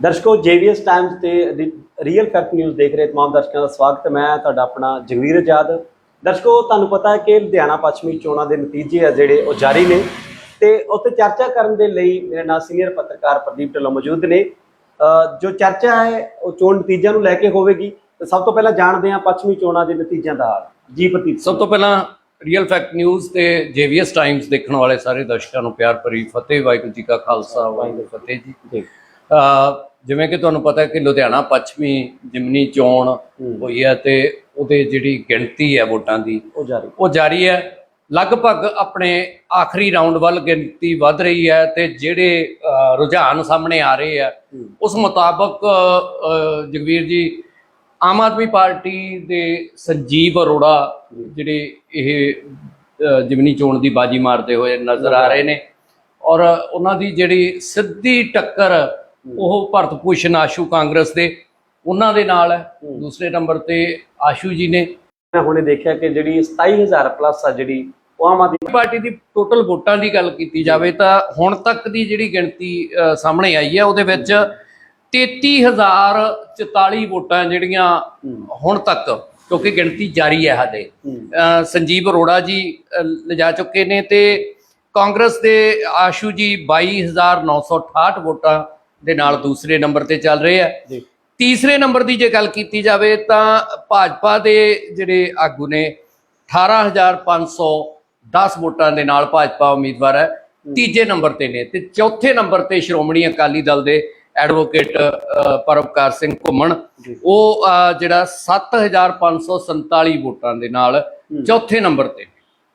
ਦਰਸ਼ਕੋ JVS Times ਤੇ real fact news ਦੇਖ ਰਹੇ ਤਮਾਮ ਦਰਸ਼ਕਾਂ ਦਾ ਸਵਾਗਤ ਹੈ। ਮੈਂ ਤੁਹਾਡਾ ਆਪਣਾ ਜਗਵੀਰ ਆਜ਼ਾਦ। ਦਰਸ਼ਕੋ ਤੁਹਾਨੂੰ ਪਤਾ ਹੈ ਕਿ ਲੁਧਿਆਣਾ ਪੱਛਮੀ ਚੋਣਾਂ ਦੇ ਨਤੀਜੇ ਆ ਜਿਹੜੇ ਉਹ ਜਾਰੀ ਨੇ ਤੇ ਉੱਤੇ ਚਰਚਾ ਕਰਨ ਦੇ ਲਈ ਮੇਰੇ ਨਾਲ ਸੀਨੀਅਰ ਪੱਤਰਕਾਰ ਪ੍ਰਦੀਪ ਢਿੱਲੋਂ ਮੌਜੂਦ ਨੇ। ਜੋ ਚਰਚਾ ਹੈ ਉਹ ਚੋਣ ਨਤੀਜਿਆਂ ਨੂੰ ਲੈ ਕੇ ਹੋਵੇਗੀ। ਤੇ ਸਭ ਤੋਂ ਪਹਿਲਾਂ ਜਾਣਦੇ ਹਾਂ ਪੱਛਮੀ ਚੋਣਾਂ ਦੇ ਨਤੀਜਿਆਂ ਦਾ ਹਾਲ। ਜੀ ਪ੍ਰਦੀਪ ਸਭ ਤੋਂ ਪਹਿਲਾਂ ਰੀਅਲ ਫੈਕਟ ਨਿਊਜ਼ ਤੇ ਜੇਵੀਐਸ ਟਾਈਮਸ ਦੇਖਣ ਵਾਲੇ ਸਾਰੇ ਦਰਸ਼ਕਾਂ ਨੂੰ ਪਿਆਰ ਭਰੀ ਫਤਿਹ ਵਾਹਿਗੁਰੂ ਜੀ ਕਾ ਖਾਲਸਾ ਵਾਹਿਗੁਰੂ ਫਤਿਹ ਜੀ। ਜਿਵੇਂ ਕਿ ਤੁਹਾਨੂੰ ਪਤਾ ਹੈ ਕਿ ਲੁਧਿਆਣਾ ਪੱਛਮੀ ਜਿਮਨੀ ਚੋਣ ਹੋਈ ਹੈ ਤੇ ਉਹਦੇ ਜਿਹੜੀ ਗਿਣਤੀ ਹੈ ਵੋਟਾਂ ਦੀ ਉਹ ਜਾਰੀ ਉਹ ਜਾਰੀ ਹੈ। ਲਗਭਗ ਆਪਣੇ ਆਖਰੀ ਰਾਉਂਡ ਵੱਲ ਗਿਣਤੀ ਵੱਧ ਰਹੀ ਹੈ ਤੇ ਜਿਹੜੇ ਰੁਝਾਨ ਸਾਹਮਣੇ ਆ ਰਹੇ ਆ ਉਸ ਮੁਤਾਬਕ ਜਗਵੀਰ ਜੀ ਆਮ ਆਦਮੀ ਪਾਰਟੀ ਦੇ ਸੰਜੀਵ ਅਰੋੜਾ ਜਿਹੜੇ ਇਹ ਜਿਮਨੀ ਚੋਣ ਦੀ ਬਾਜੀ ਮਾਰਦੇ ਹੋਏ ਨਜ਼ਰ ਆ ਰਹੇ ਨੇ। ਔਰ ਉਹਨਾਂ ਦੀ ਜਿਹੜੀ ਸਿੱਧੀ ਟੱਕਰ ਉਹ ਭਰਤ ਭੂਸ਼ਣ ਆਸ਼ੂ ਕਾਂਗਰਸ ਦੇ ਉਹਨਾਂ ਦੇ ਨਾਲ ਹੈ। ਦੂਸਰੇ ਨੰਬਰ ਤੇ ਆਸ਼ੂ ਜੀ ਨੇ। ਮੈਂ ਹੁਣੇ ਦੇਖਿਆ ਕਿ ਜਿਹੜੀ 27000 ਪਲੱਸ ਆ ਜਿਹੜੀ ਉਹ ਆਮ ਆਦਮੀ ਪਾਰਟੀ ਦੀ ਟੋਟਲ ਵੋਟਾਂ ਦੀ ਗੱਲ ਕੀਤੀ ਜਾਵੇ ਤਾਂ ਹੁਣ ਤੱਕ ਦੀ ਜਿਹੜੀ ਗਿਣਤੀ ਸਾਹਮਣੇ ਆਈ ਹੈ ਉਹਦੇ ਵਿੱਚ 33044 ਵੋਟਾਂ ਜਿਹੜੀਆਂ ਹੁਣ ਤੱਕ ਕਿਉਂਕਿ ਗਿਣਤੀ ਜਾਰੀ ਹੈ ਹਾਲੇ। ਸੰਜੀਵ ਅਰੋੜਾ ਜੀ ਲਿਜਾ ਚੁੱਕੇ ਨੇ ਤੇ ਕਾਂਗਰਸ ਦੇ ਆਸ਼ੂ ਜੀ 22968 ਵੋਟਾਂ ਦੇ ਨਾਲ ਦੂਸਰੇ ਨੰਬਰ ਤੇ ਚੱਲ ਰਹੇ ਆ। ਤੀਸਰੇ ਨੰਬਰ ਦੀ ਜੇ ਗੱਲ ਕੀਤੀ ਜਾਵੇ ਤਾਂ ਭਾਜਪਾ ਦੇ ਜਿਹੜੇ ਆਗੂ ਨੇ 18510 ਵੋਟਾਂ ਦੇ ਨਾਲ ਭਾਜਪਾ ਉਮੀਦਵਾਰ ਹੈ। ਤੀਜੇ ਨੰਬਰ ਤੇ ਨੇ ਤੇ ਚੌਥੇ ਨੰਬਰ ਤੇ ਸ਼੍ਰੋਮਣੀ ਅਕਾਲੀ ਦਲ ਦੇ ਐਡਵੋਕੇਟ ਅ, ਪਰਵਕਾਰ ਸਿੰਘ ਘੁੰਮਣ। ਉਹ ਜਿਹੜਾ 7547 ਵੋਟਾਂ ਦੇ ਨਾਲ ਚੌਥੇ ਨੰਬਰ ਤੇ।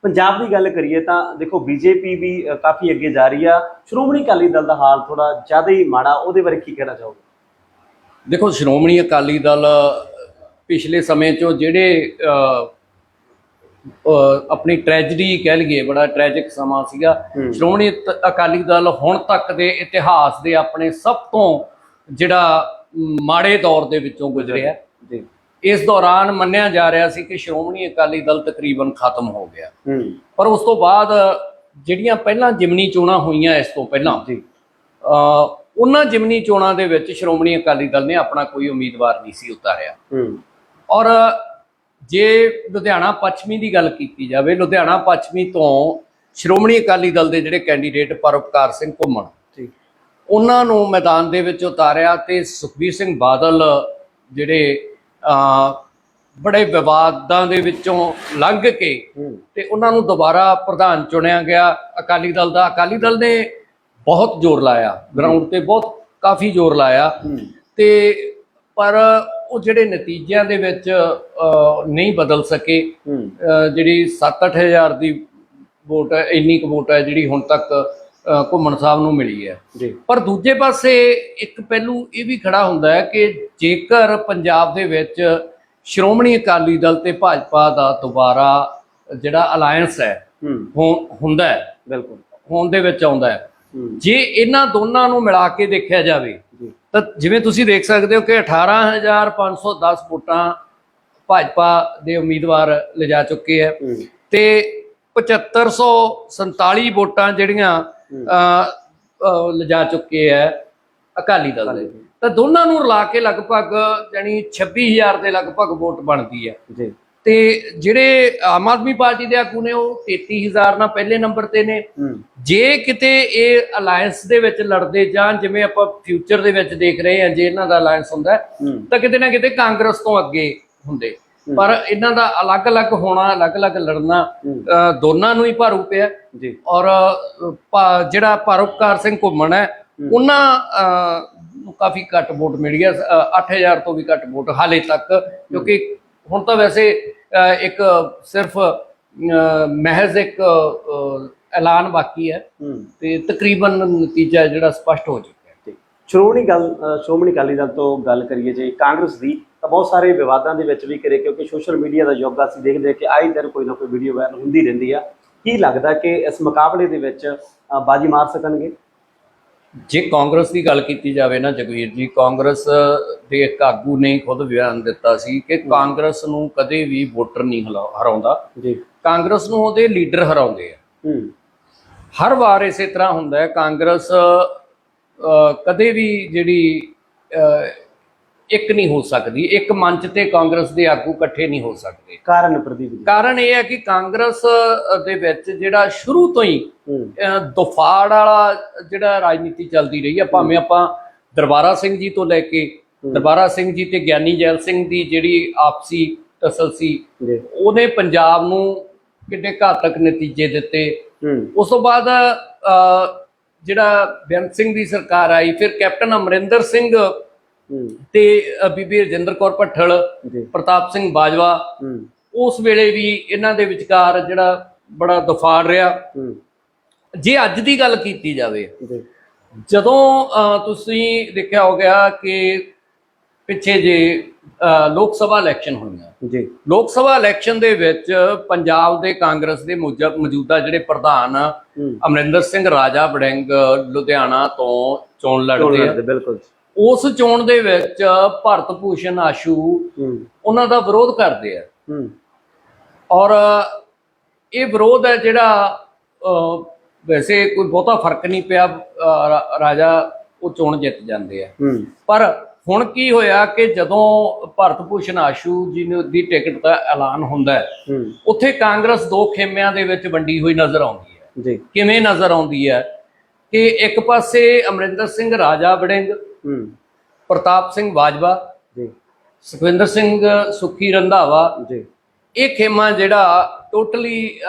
ਪੰਜਾਬ ਦੀ ਗੱਲ ਕਰੀਏ ਤਾਂ ਦੇਖੋ ਬੀਜੇਪੀ ਵੀ ਕਾਫੀ ਅੱਗੇ ਜਾ ਰਹੀ ਆ। ਸ਼੍ਰੋਮਣੀ ਅਕਾਲੀ ਦਲ ਦਾ ਹਾਲ ਥੋੜਾ ਜ਼ਿਆਦਾ ਹੀ ਮਾੜਾ ਉਹਦੇ ਬਾਰੇ ਕੀ ਕਹਿਣਾ ਚਾਹੋਗੇ? ਦੇਖੋ ਸ਼੍ਰੋਮਣੀ ਅਕਾਲੀ ਦਲ ਪਿਛਲੇ ਸਮੇਂ 'ਚੋਂ ਜਿਹੜੇ ਆਪਣੀ ਟ੍ਰੈਜਡੀ ਕਹਿ ਲਈਏ ਬੜਾ ਟ੍ਰੈਜਿਕ ਸਮਾਂ ਸੀਗਾ। ਸ਼੍ਰੋਮਣੀ ਅਕਾਲੀ ਦਲ ਹੁਣ ਤੱਕ ਦੇ ਇਤਿਹਾਸ ਦੇ ਆਪਣੇ ਸਭ ਤੋਂ ਜਿਹੜਾ ਮਾੜੇ ਦੌਰ ਦੇ ਵਿੱਚੋਂ ਗੁਜ਼ਰਿਆ। ਜੀ। ਇਸ ਦੌਰਾਨ ਮੰਨਿਆ ਜਾ ਰਿਹਾ ਸੀ ਕਿ ਸ਼੍ਰੋਮਣੀ ਅਕਾਲੀ ਦਲ ਤਕਰੀਬਨ ਖਤਮ ਹੋ ਗਿਆ। ਪਰ ਉਸ ਤੋਂ ਬਾਅਦ ਜਿਹੜੀਆਂ ਪਹਿਲਾਂ ਜਿਮਨੀ ਚੋਣਾਂ ਹੋਈਆਂ ਇਸ ਤੋਂ ਪਹਿਲਾਂ ਜੀ। ਉਹਨਾਂ ਜਿਮਨੀ ਚੋਣਾਂ ਦੇ ਵਿੱਚ ਸ਼੍ਰੋਮਣੀ ਅਕਾਲੀ ਦਲ ਨੇ ਆਪਣਾ ਕੋਈ ਉਮੀਦਵਾਰ ਨਹੀਂ ਸੀ ਉਤਾਰਿਆ। ਔਰ ਜੇ ਲੁਧਿਆਣਾ ਪੱਛਮੀ ਦੀ ਗੱਲ ਕੀਤੀ ਜਾਵੇ ਲੁਧਿਆਣਾ ਪੱਛਮੀ ਤੋਂ ਸ਼੍ਰੋਮਣੀ ਅਕਾਲੀ ਦਲ ਦੇ ਜਿਹੜੇ ਕੈਂਡੀਡੇਟ ਪਰਉਪਕਾਰ ਸਿੰਘ ਘੁੰਮਣ ਉਹਨਾਂ ਨੂੰ ਮੈਦਾਨ ਦੇ ਵਿੱਚ ਉਤਾਰਿਆ ਤੇ ਸੁਖਬੀਰ ਸਿੰਘ ਬਾਦਲ ਜਿਹੜੇ ਬੜੇ ਵਿਵਾਦਾਂ ਦੇ ਵਿੱਚੋਂ ਲੰਘ ਕੇ ਤੇ ਉਹਨਾਂ ਨੂੰ ਦੁਬਾਰਾ ਪ੍ਰਧਾਨ ਚੁਣਿਆ ਗਿਆ। ਅਕਾਲੀ ਦਲ ਦਾ ਅਕਾਲੀ ਦਲ ਨੇ ਬਹੁਤ ਜ਼ੋਰ ਲਾਇਆ। ਗਰਾਊਂਡ ਤੇ ਬਹੁਤ ਕਾਫੀ ਜ਼ੋਰ ਲਾਇਆ। ਤੇ ਪਰ ਉਹ ਜਿਹੜੇ ਨਤੀਜਿਆਂ ਦੇ ਵਿੱਚ ਨਹੀਂ ਬਦਲ ਸਕੇ। ਜਿਹੜੀ 7-8000 ਦੀ ਵੋਟ ਹੈ ਇੰਨੀ ਕੁ ਵੋਟ ਹੈ ਜਿਹੜੀ ਹੁਣ ਤੱਕ ਘੁੰਮਣ ਸਾਹਿਬ ਨੂੰ ਮਿਲੀ ਹੈ। ਜੀ। ਪਰ ਦੂਜੇ ਪਾਸੇ ਇੱਕ ਪਹਿਲੂ ਇਹ ਵੀ ਖੜਾ ਹੁੰਦਾ ਹੈ ਕਿ ਜੇਕਰ ਪੰਜਾਬ ਦੇ ਵਿੱਚ ਸ਼੍ਰੋਮਣੀ ਅਕਾਲੀ ਦਲ ਤੇ ਭਾਜਪਾ ਦਾ ਦੁਬਾਰਾ ਜਿਹੜਾ ਅਲਾਈਅੰਸ ਹੈ ਹੁੰਦਾ ਹੈ ਬਿਲਕੁਲ। ਹੋਣ ਦੇ ਵਿੱਚ ਆਉਂਦਾ ਹੈ। ਜੇ ਇਹਨਾਂ ਦੋਨਾਂ ਨੂੰ ਮਿਲਾ ਕੇ ਦੇਖਿਆ ਜਾਵੇ ਤਾਂ ਜਿਵੇਂ ਤੁਸੀਂ ਦੇਖ ਸਕਦੇ ਹੋ ਕਿ 18510 ਵੋਟਾਂ ਭਾਜਪਾ ਦੇ ਉਮੀਦਵਾਰ ਲਿਜਾ ਚੁੱਕੇ ਹੈ ਤੇ 7547 ਵੋਟਾਂ ਜਿਹੜੀਆਂ ਲਿਜਾ ਚੁੱਕੇ ਹੈ ਅਕਾਲੀ ਦਲ ਦੇ। ਤਾਂ ਦੋਨਾਂ ਨੂੰ ਰਲਾ ਕੇ ਲਗਭਗ ਜਾਨੀ 26000 ਦੇ ਲਗਭਗ ਵੋਟ ਬਣਦੀ ਹੈ। ਜੀ। ਤੇ ਜਿਹੜੇ ਆਮ ਆਦਮੀ ਪਾਰਟੀ ਦੇ ਆਗੂ ਨੇ ਉਹ 33000 ਨਾਲ ਪਹਿਲੇ ਨੰਬਰ ਤੇ ਨੇ। ਜੇ ਕਿਤੇ ਇਹ ਅਲਾਈਅੰਸ ਦੇ ਵਿੱਚ ਲੜਦੇ ਜਾਣ ਜਿਵੇਂ ਆਪਾਂ ਫਿਊਚਰ ਦੇ ਵਿੱਚ ਦੇਖ ਰਹੇ ਹਾਂ ਜੇ ਇਹਨਾਂ ਦਾ ਅਲਾਈਅੰਸ ਹੁੰਦਾ ਤਾਂ ਕਿਤੇ ਨਾ ਕਿਤੇ ਕਾਂਗਰਸ ਤੋਂ ਅੱਗੇ ਹੁੰਦੇ। ਪਰ ਇਹਨਾਂ ਦਾ ਅਲੱਗ-ਅਲੱਗ ਹੋਣਾ ਅਲੱਗ-ਅਲੱਗ ਲੜਨਾ ਦੋਨਾਂ ਨੂੰ ਹੀ ਭਾਰੂ ਪਿਆ ਜੀ। ਔਰ ਜਿਹੜਾ ਪਰਉਪਕਾਰ ਸਿੰਘ ਘੁੰਮਣ ਹੈ ਉਹਨਾਂ ਨੂੰ ਕਾਫੀ ਘੱਟ ਵੋਟ ਮਿਲੀ ਹੈ ਅ, 8000 ਤੋਂ ਵੀ ਘੱਟ ਵੋਟ ਹਾਲੇ ਤੱਕ। ਕਿਉਂਕਿ ਹੁਣ ਤਾਂ ਵੈਸੇ ਇੱਕ ਸਿਰਫ ਮਹਿਜ਼ ਇੱਕ ਐਲਾਨ ਬਾਕੀ ਹੈ। ਤੇ ਤਕਰੀਬਨ ਨਤੀਜਾ ਜਿਹੜਾ ਸਪਸ਼ਟ ਹੋ ਚੁੱਕਾ ਹੈ। ਸ਼੍ਰੋਮਣੀ ਗੱਲ ਸ਼੍ਰੋਮਣੀ ਅਕਾਲੀ ਦਲ ਤੋਂ ਗੱਲ ਕਰੀਏ ਜੇ ਕਾਂਗਰਸ ਦੀ ਤਾਂ ਬਹੁਤ ਸਾਰੇ ਵਿਵਾਦਾਂ ਦੇ ਵਿੱਚ ਵੀ ਕਰੇ ਕਿਉਂਕਿ ਸੋਸ਼ਲ ਮੀਡੀਆ ਦਾ ਯੁੱਗ ਅਸੀਂ ਦੇਖਦੇ ਕਿ ਆਈ ਦਿਨ ਕੋਈ ਨਾ ਕੋਈ ਵੀਡੀਓ ਵਾਇਰਲ ਹੁੰਦੀ ਰਹਿੰਦੀ ਆ। ਕੀ ਲੱਗਦਾ ਕਿ ਇਸ ਮੁਕਾਬਲੇ ਦੇ ਵਿੱਚ ਬਾਜੀ ਮਾਰ ਸਕਣਗੇ? ਜੇ ਕਾਂਗਰਸ ਦੀ ਗੱਲ ਕੀਤੀ ਜਾਵੇ ਨਾ ਜਗਵੀਰ ਜੀ ਕਾਂਗਰਸ ਦੇ ਇੱਕ ਆਗੂ ਨੇ ਖੁਦ ਬਿਆਨ ਦਿੱਤਾ ਸੀ ਕਿ ਕਾਂਗਰਸ ਨੂੰ ਕਦੇ ਵੀ ਵੋਟਰ ਨਹੀਂ ਹਰਾਉਂਦਾ। ਜੀ। ਕਾਂਗਰਸ ਨੂੰ ਉਹਦੇ ਲੀਡਰ ਹਰਾਉਂਦੇ ਆ। ਹਰ ਵਾਰ ਇਸੇ ਤਰ੍ਹਾਂ ਹੁੰਦਾ ਹੈ ਕਾਂਗਰਸ ਕਦੇ ਵੀ ਜਿਹੜੀ ਇੱਕ ਨਹੀਂ ਹੋ ਸਕਦੀ ਇੱਕ ਮੰਚ ਤੇ ਕਾਂਗਰਸ ਦੇ ਆਗੂ ਇਕੱਠੇ ਨਹੀਂ ਹੋ ਸਕਦੇ। ਕਾਰਨ ਪ੍ਰਦੀਪ ਜੀ। ਕਾਰਨ ਇਹ ਹੈ ਕਿ ਕਾਂਗਰਸ ਦੇ ਵਿੱਚ ਜਿਹੜਾ ਸ਼ੁਰੂ ਤੋਂ ਹੀ ਦਫਾੜ ਵਾਲਾ ਜਿਹੜਾ ਰਾਜਨੀਤੀ ਚੱਲਦੀ ਰਹੀ ਹੈ। ਭਾਵੇਂ ਆਪਾਂ ਦਰਬਾਰਾ ਸਿੰਘ ਜੀ ਤੋਂ ਲੈ ਕੇ ਦਰਬਾਰਾ ਸਿੰਘ ਜੀ ਤੇ ਗਿਆਨੀ ਜੈਲ ਸਿੰਘ ਦੀ ਜਿਹੜੀ ਆਪਸੀ ਤਸਲਸੀ ਜੀ। ਉਹਨੇ ਪੰਜਾਬ ਨੂੰ ਕਿੰਨੇ ਘਾਤਕ ਨਤੀਜੇ ਦਿੱਤੇ। ਉਸ ਤੋਂ ਬਾਅਦ ਜਿਹੜਾ ਬੇਅੰਤ ਸਿੰਘ ਦੀ ਸਰਕਾਰ ਆਈ ਫਿਰ ਕੈਪਟਨ ਅਮਰਿੰਦਰ ਸਿੰਘ ਤੇ ਬੀਬੀ ਰਜਿੰਦਰ ਕੌਰ ਭੱਠਲ ਪ੍ਰਤਾਪ ਸਿੰਘ ਬਾਜਵਾ ਉਸ ਵੇਲੇ ਵੀ ਇਹਨਾਂ ਦੇ ਵਿਚਕਾਰ ਜਿਹੜਾ ਬੜਾ ਦਫਾੜ ਰਿਹਾ। ਜੇ ਅੱਜ ਦੀ ਗੱਲ ਕੀਤੀ ਜਾਵੇ ਜਦੋਂ ਤੁਸੀਂ ਦੇਖਿਆ ਹੋ ਗਿਆ ਕਿ ਪਿੱਛੇ ਜੇ ਲੋਕ ਸਭਾ ਇਲੈਕਸ਼ਨ ਹੋਈਆਂ। ਜੀ। ਲੋਕ ਸਭਾ ਇਲੈਕਸ਼ਨ ਦੇ ਵਿੱਚ ਪੰਜਾਬ ਦੇ ਕਾਂਗਰਸ ਦੇ ਮੌਜੂ- ਮੌਜੂਦਾ ਜਿਹੜੇ ਪ੍ਰਧਾਨ ਅਮਰਿੰਦਰ ਸਿੰਘ ਰਾਜਾ ਵੜਿੰਗ ਲੁਧਿਆਣਾ ਤੋਂ ਚੋਣ ਲੜਦੇ ਆ। ਲੜਦੇ ਬਿਲਕੁਲ। ਉਸ ਚੋਣ ਦੇ ਵਿੱਚ ਭਾਰਤ ਭੂਸ਼ਣ ਆਸ਼ੂ ਉਹਨਾਂ ਦਾ ਵਿਰੋਧ ਕਰਦੇ ਆ। ਹੂੰ। ਔਰ ਇਹ ਵਿਰੋਧ ਹੈ ਜਿਹੜਾ ਵੈਸੇ ਕੋਈ ਬਹੁਤਾ ਫ਼ਰਕ ਨਹੀਂ ਪਿਆ ਰਾਜਾ ਉਹ ਚੋਣ ਜਿੱਤ ਜਾਂਦੇ ਆ। ਪਰ ਹੁਣ ਕੀ ਹੋਇਆ ਕਿ ਜਦੋਂ ਭਾਰਤ ਭੂਸ਼ਣ ਆਸ਼ੂ ਜੀ ਨੂੰ ਦੀ ਟਿਕਟ ਦਾ ਐਲਾਨ ਹੁੰਦਾ ਹੂੰ। ਉੱਥੇ ਕਾਂਗਰਸ ਦੋ ਖੇਮਿਆਂ ਦੇ ਵਿੱਚ ਵੰਡੀ ਹੋਈ ਨਜ਼ਰ ਆਉਂਦੀ ਹੈ। ਜੀ। ਕਿਵੇਂ ਨਜ਼ਰ ਆਉਂਦੀ ਹੈ ਕਿ ਇੱਕ ਪਾਸੇ ਅਮਰਿੰਦਰ ਸਿੰਘ ਰਾਜਾ ਵੜਿੰਗ ਹੂੰ। ਪ੍ਰਤਾਪ ਸਿੰਘ ਬਾਜਵਾ ਜੀ। ਸੁਖਵਿੰਦਰ ਸਿੰਘ ਸੁੱਖੀ ਰੰਧਾਵਾ। ਜੀ। ਇਹ ਖੇਮਾ ਜਿਹੜਾ ਟੋਟਲੀ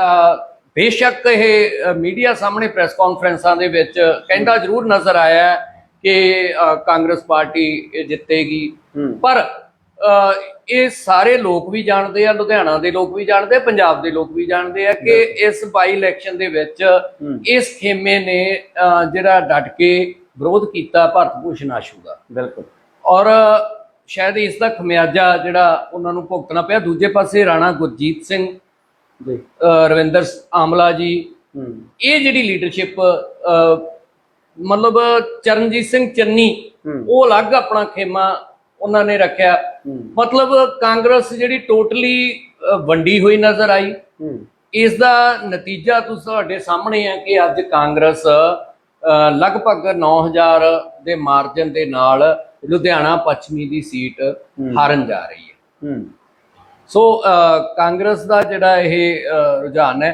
ਬੇਸ਼ੱਕ ਇਹ ਮੀਡੀਆ ਸਾਹਮਣੇ ਪ੍ਰੈਸ ਕਾਨਫਰੰਸਾਂ ਦੇ ਵਿੱਚ ਕਹਿੰਦਾ ਜ਼ਰੂਰ ਨਜ਼ਰ ਆਇਆ ਕਿ ਕਾਂਗਰਸ ਪਾਰਟੀ ਜਿੱਤੇਗੀ। ਪਰ ਇਹ ਸਾਰੇ ਲੋਕ ਵੀ ਜਾਣਦੇ ਆ ਲੁਧਿਆਣਾ ਦੇ ਲੋਕ ਵੀ ਜਾਣਦੇ ਆ ਪੰਜਾਬ ਦੇ ਲੋਕ ਵੀ ਜਾਣਦੇ ਆ ਕਿ ਇਸ ਬਾਈ ਇਲੈਕਸ਼ਨ ਦੇ ਵਿੱਚ ਇਸ ਖੇਮੇ ਨੇ ਜਿਹੜਾ ਡਟ ਕੇ ਵਿਰੋਧ ਕੀਤਾ ਭਾਰਤ ਭੂਸ਼ਣ ਆਸ਼ੂ ਦਾ ਬਿਲਕੁਲ। ਔਰ ਸ਼ਾਇਦ ਇਸ ਦਾ ਖਮਿਆਜਾ ਜਿਹੜਾ ਉਹਨਾਂ ਨੂੰ ਭੁਗਤਣਾ ਪਿਆ ਦੂਜੇ ਪਾਸੇ ਰਾਣਾ ਗੁਰਜੀਤ ਸਿੰਘ ਜੀ। ਰਵਿੰਦਰ ਆਮਲਾ ਜੀ ਇਹ ਜਿਹੜੀ ਲੀਡਰਸ਼ਿਪ ਮਤਲਬ ਚਰਨਜੀਤ ਸਿੰਘ ਚੰਨੀ ਉਹ ਅਲੱਗ ਆਪਣਾ ਖੇਮਾ ਉਹਨਾਂ ਨੇ ਰੱਖਿਆ। ਮਤਲਬ ਕਾਂਗਰਸ ਜਿਹੜੀ ਟੋਟਲੀ ਵੰਡੀ ਹੋਈ ਨਜ਼ਰ ਆਈ। ਇਸ ਦਾ ਨਤੀਜਾ ਤੁਸੀਂ ਤੁਹਾਡੇ ਸਾਹਮਣੇ ਹੈ ਕਿ ਅੱਜ ਕਾਂਗਰਸ ਲਗਭਗ 9000 ਦੇ ਮਾਰਜਨ ਦੇ ਨਾਲ ਲੁਧਿਆਣਾ ਪੱਛਮੀ ਦੀ ਸੀਟ ਹਾਰਨ ਜਾ ਰਹੀ ਹੈ। ਸੋ ਕਾਂਗਰਸ ਦਾ ਜਿਹੜਾ ਇਹ ਰੁਝਾਨ ਹੈ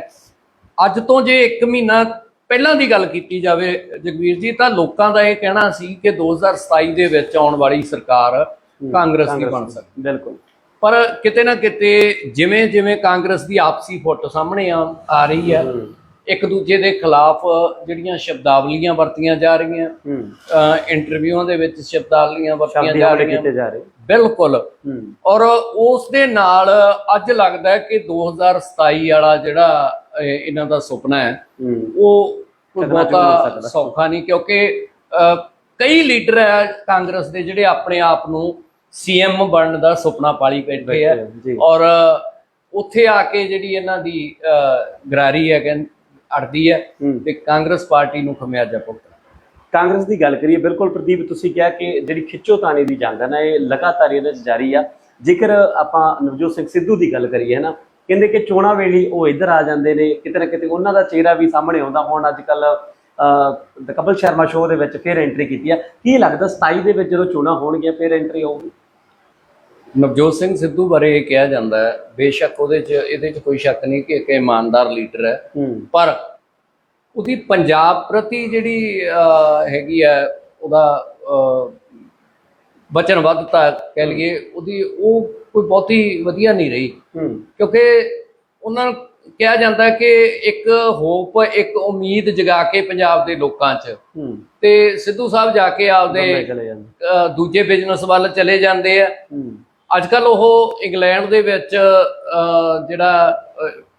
ਅੱਜ ਤੋਂ ਜੇ 1 ਮਹੀਨਾ ਪਹਿਲਾਂ ਦੀ ਗੱਲ ਕੀਤੀ ਜਾਵੇ ਜਗਵੀਰ ਜੀ ਤਾਂ ਲੋਕਾਂ ਦਾ ਇਹ ਕਹਿਣਾ ਸੀ ਕਿ 2027 ਦੇ ਵਿੱਚ ਆਉਣ ਵਾਲੀ ਸਰਕਾਰ ਕਾਂਗਰਸ ਦੀ ਬਣ ਸਕਦੀ ਬਿਲਕੁਲ। ਪਰ ਕਿਤੇ ਨਾ ਕਿਤੇ ਜਿਵੇਂ ਜਿਵੇਂ ਕਾਂਗਰਸ ਦੀ ਆਪਸੀ ਫੁੱਟ ਸਾਹਮਣੇ ਆ ਰਹੀ ਹੈ। ਇੱਕ ਦੂਜੇ ਦੇ ਖਿਲਾਫ ਜਿਹੜੀਆਂ ਸ਼ਬਦਾਵਲੀਆਂ ਵਰਤੀਆਂ ਜਾ ਰਹੀਆਂ ਇੰਟਰਵਿਊਆਂ ਦੇ ਵਿੱਚ ਸ਼ਬਦਾਵਲੀਆਂ ਵਰਤੀਆਂ ਜਾ ਰਹੀਆਂ। ਕੀਤੇ ਜਾ ਰਹੇ। ਬਿਲਕੁਲ। ਔਰ ਉਸ ਦੇ ਨਾਲ ਅੱਜ ਲੱਗਦਾ ਕਿ 2027 ਵਾਲਾ ਜਿਹੜਾ ਇਹ ਇਹਨਾਂ ਦਾ ਸੁਪਨਾ ਹੈ ਉਹ ਕੋਈ ਬਹੁਤਾ। ਸੌਖਾ ਨਹੀਂ ਕਿਉਂਕਿ ਕਈ ਲੀਡਰ ਹੈ ਕਾਂਗਰਸ ਦੇ ਜਿਹੜੇ ਆਪਣੇ ਆਪ ਨੂੰ ਸੀਐਮ ਬਣਨ ਦਾ ਸੁਪਨਾ ਪਾਲੀ ਬੈਠੇ ਆ। ਔਰ ਉੱਥੇ ਆ ਕੇ ਜਿਹੜੀ ਇਹਨਾਂ ਦੀ ਗਰਾਰੀ ਹੈ ਅੜਦੀ ਹੈ ਤੇ ਕਾਂਗਰਸ ਪਾਰਟੀ ਨੂੰ ਖਮਿਆਜਾ ਭੁਗਤਣਾ। ਕਾਂਗਰਸ ਦੀ ਗੱਲ ਕਰੀਏ ਬਿਲਕੁਲ ਪ੍ਰਦੀਪ ਤੁਸੀਂ ਕਿਹਾ ਕਿ ਜਿਹੜੀ ਖਿੱਚੋਤਾਣੀ ਦੀ ਜੰਗ ਹੈ ਨਾ ਇਹ ਲਗਾਤਾਰ ਇਹਦੇ ਵਿੱਚ ਜਾਰੀ ਆ। ਜੇਕਰ ਆਪਾਂ ਨਵਜੋਤ ਸਿੰਘ ਸਿੱਧੂ ਦੀ ਗੱਲ ਕਰੀਏ ਹੈ ਨਾ ਕਹਿੰਦੇ ਕਿ ਚੋਣਾਂ ਵੇਲੇ ਉਹ ਇੱਧਰ ਆ ਜਾਂਦੇ ਨੇ ਕਿਤੇ ਨਾ ਕਿਤੇ ਉਹਨਾਂ ਦਾ ਚਿਹਰਾ ਵੀ ਸਾਹਮਣੇ ਆਉਂਦਾ। ਹੁਣ ਅੱਜ ਕੱਲ ਕਪਲ ਸ਼ਰਮਾ ਸ਼ੋਅ ਦੇ ਵਿੱਚ ਫਿਰ ਐਂਟਰੀ ਕੀਤੀ ਆ। ਕੀ ਲੱਗਦਾ 27 ਦੇ ਵਿੱਚ ਜਦੋਂ ਚੋਣਾਂ ਹੋਣਗੀਆਂ ਫਿਰ ਐਂਟਰੀ ਹੋਊਗੀ ਨਵਜੋਤ ਸਿੰਘ ਸਿੱਧੂ ਬਾਰੇ ਇਹ ਕਿਹਾ ਜਾਂਦਾ ਹੈ ਬੇਸ਼ੱਕ ਉਹਦੇ 'ਚ ਇਹਦੇ 'ਚ ਕੋਈ ਸ਼ੱਕ ਨਹੀਂ ਕਿ ਇੱਕ ਇਮਾਨਦਾਰ ਲੀਡਰ ਹੈ। ਪਰ ਉਹਦੀ ਪੰਜਾਬ ਪ੍ਰਤੀ ਜਿਹੜੀ ਹੈਗੀ ਹੈ ਉਹਦਾ ਵਚਨਬੱਧਤਾ ਕਹਿ ਲਈਏ ਉਹਦੀ ਉਹ ਕੋਈ ਬਹੁਤੀ ਵਧੀਆ ਨਹੀਂ ਰਹੀ। ਕਿਉਂਕਿ ਉਹਨਾਂ ਨੂੰ ਕਿਹਾ ਜਾਂਦਾ ਕਿ ਇੱਕ ਹੋਪ ਇੱਕ ਉਮੀਦ ਜਗਾ ਕੇ ਪੰਜਾਬ ਦੇ ਲੋਕਾਂ 'ਚ। ਤੇ ਸਿੱਧੂ ਸਾਹਿਬ ਜਾ ਕੇ ਆਪਦੇ ਦੂਜੇ ਬਿਜ਼ਨਸ ਵੱਲ ਚਲੇ ਜਾਂਦੇ ਆ। ਅੱਜ ਕੱਲ ਉਹ ਇੰਗਲੈਂਡ ਦੇ ਵਿੱਚ ਜਿਹੜਾ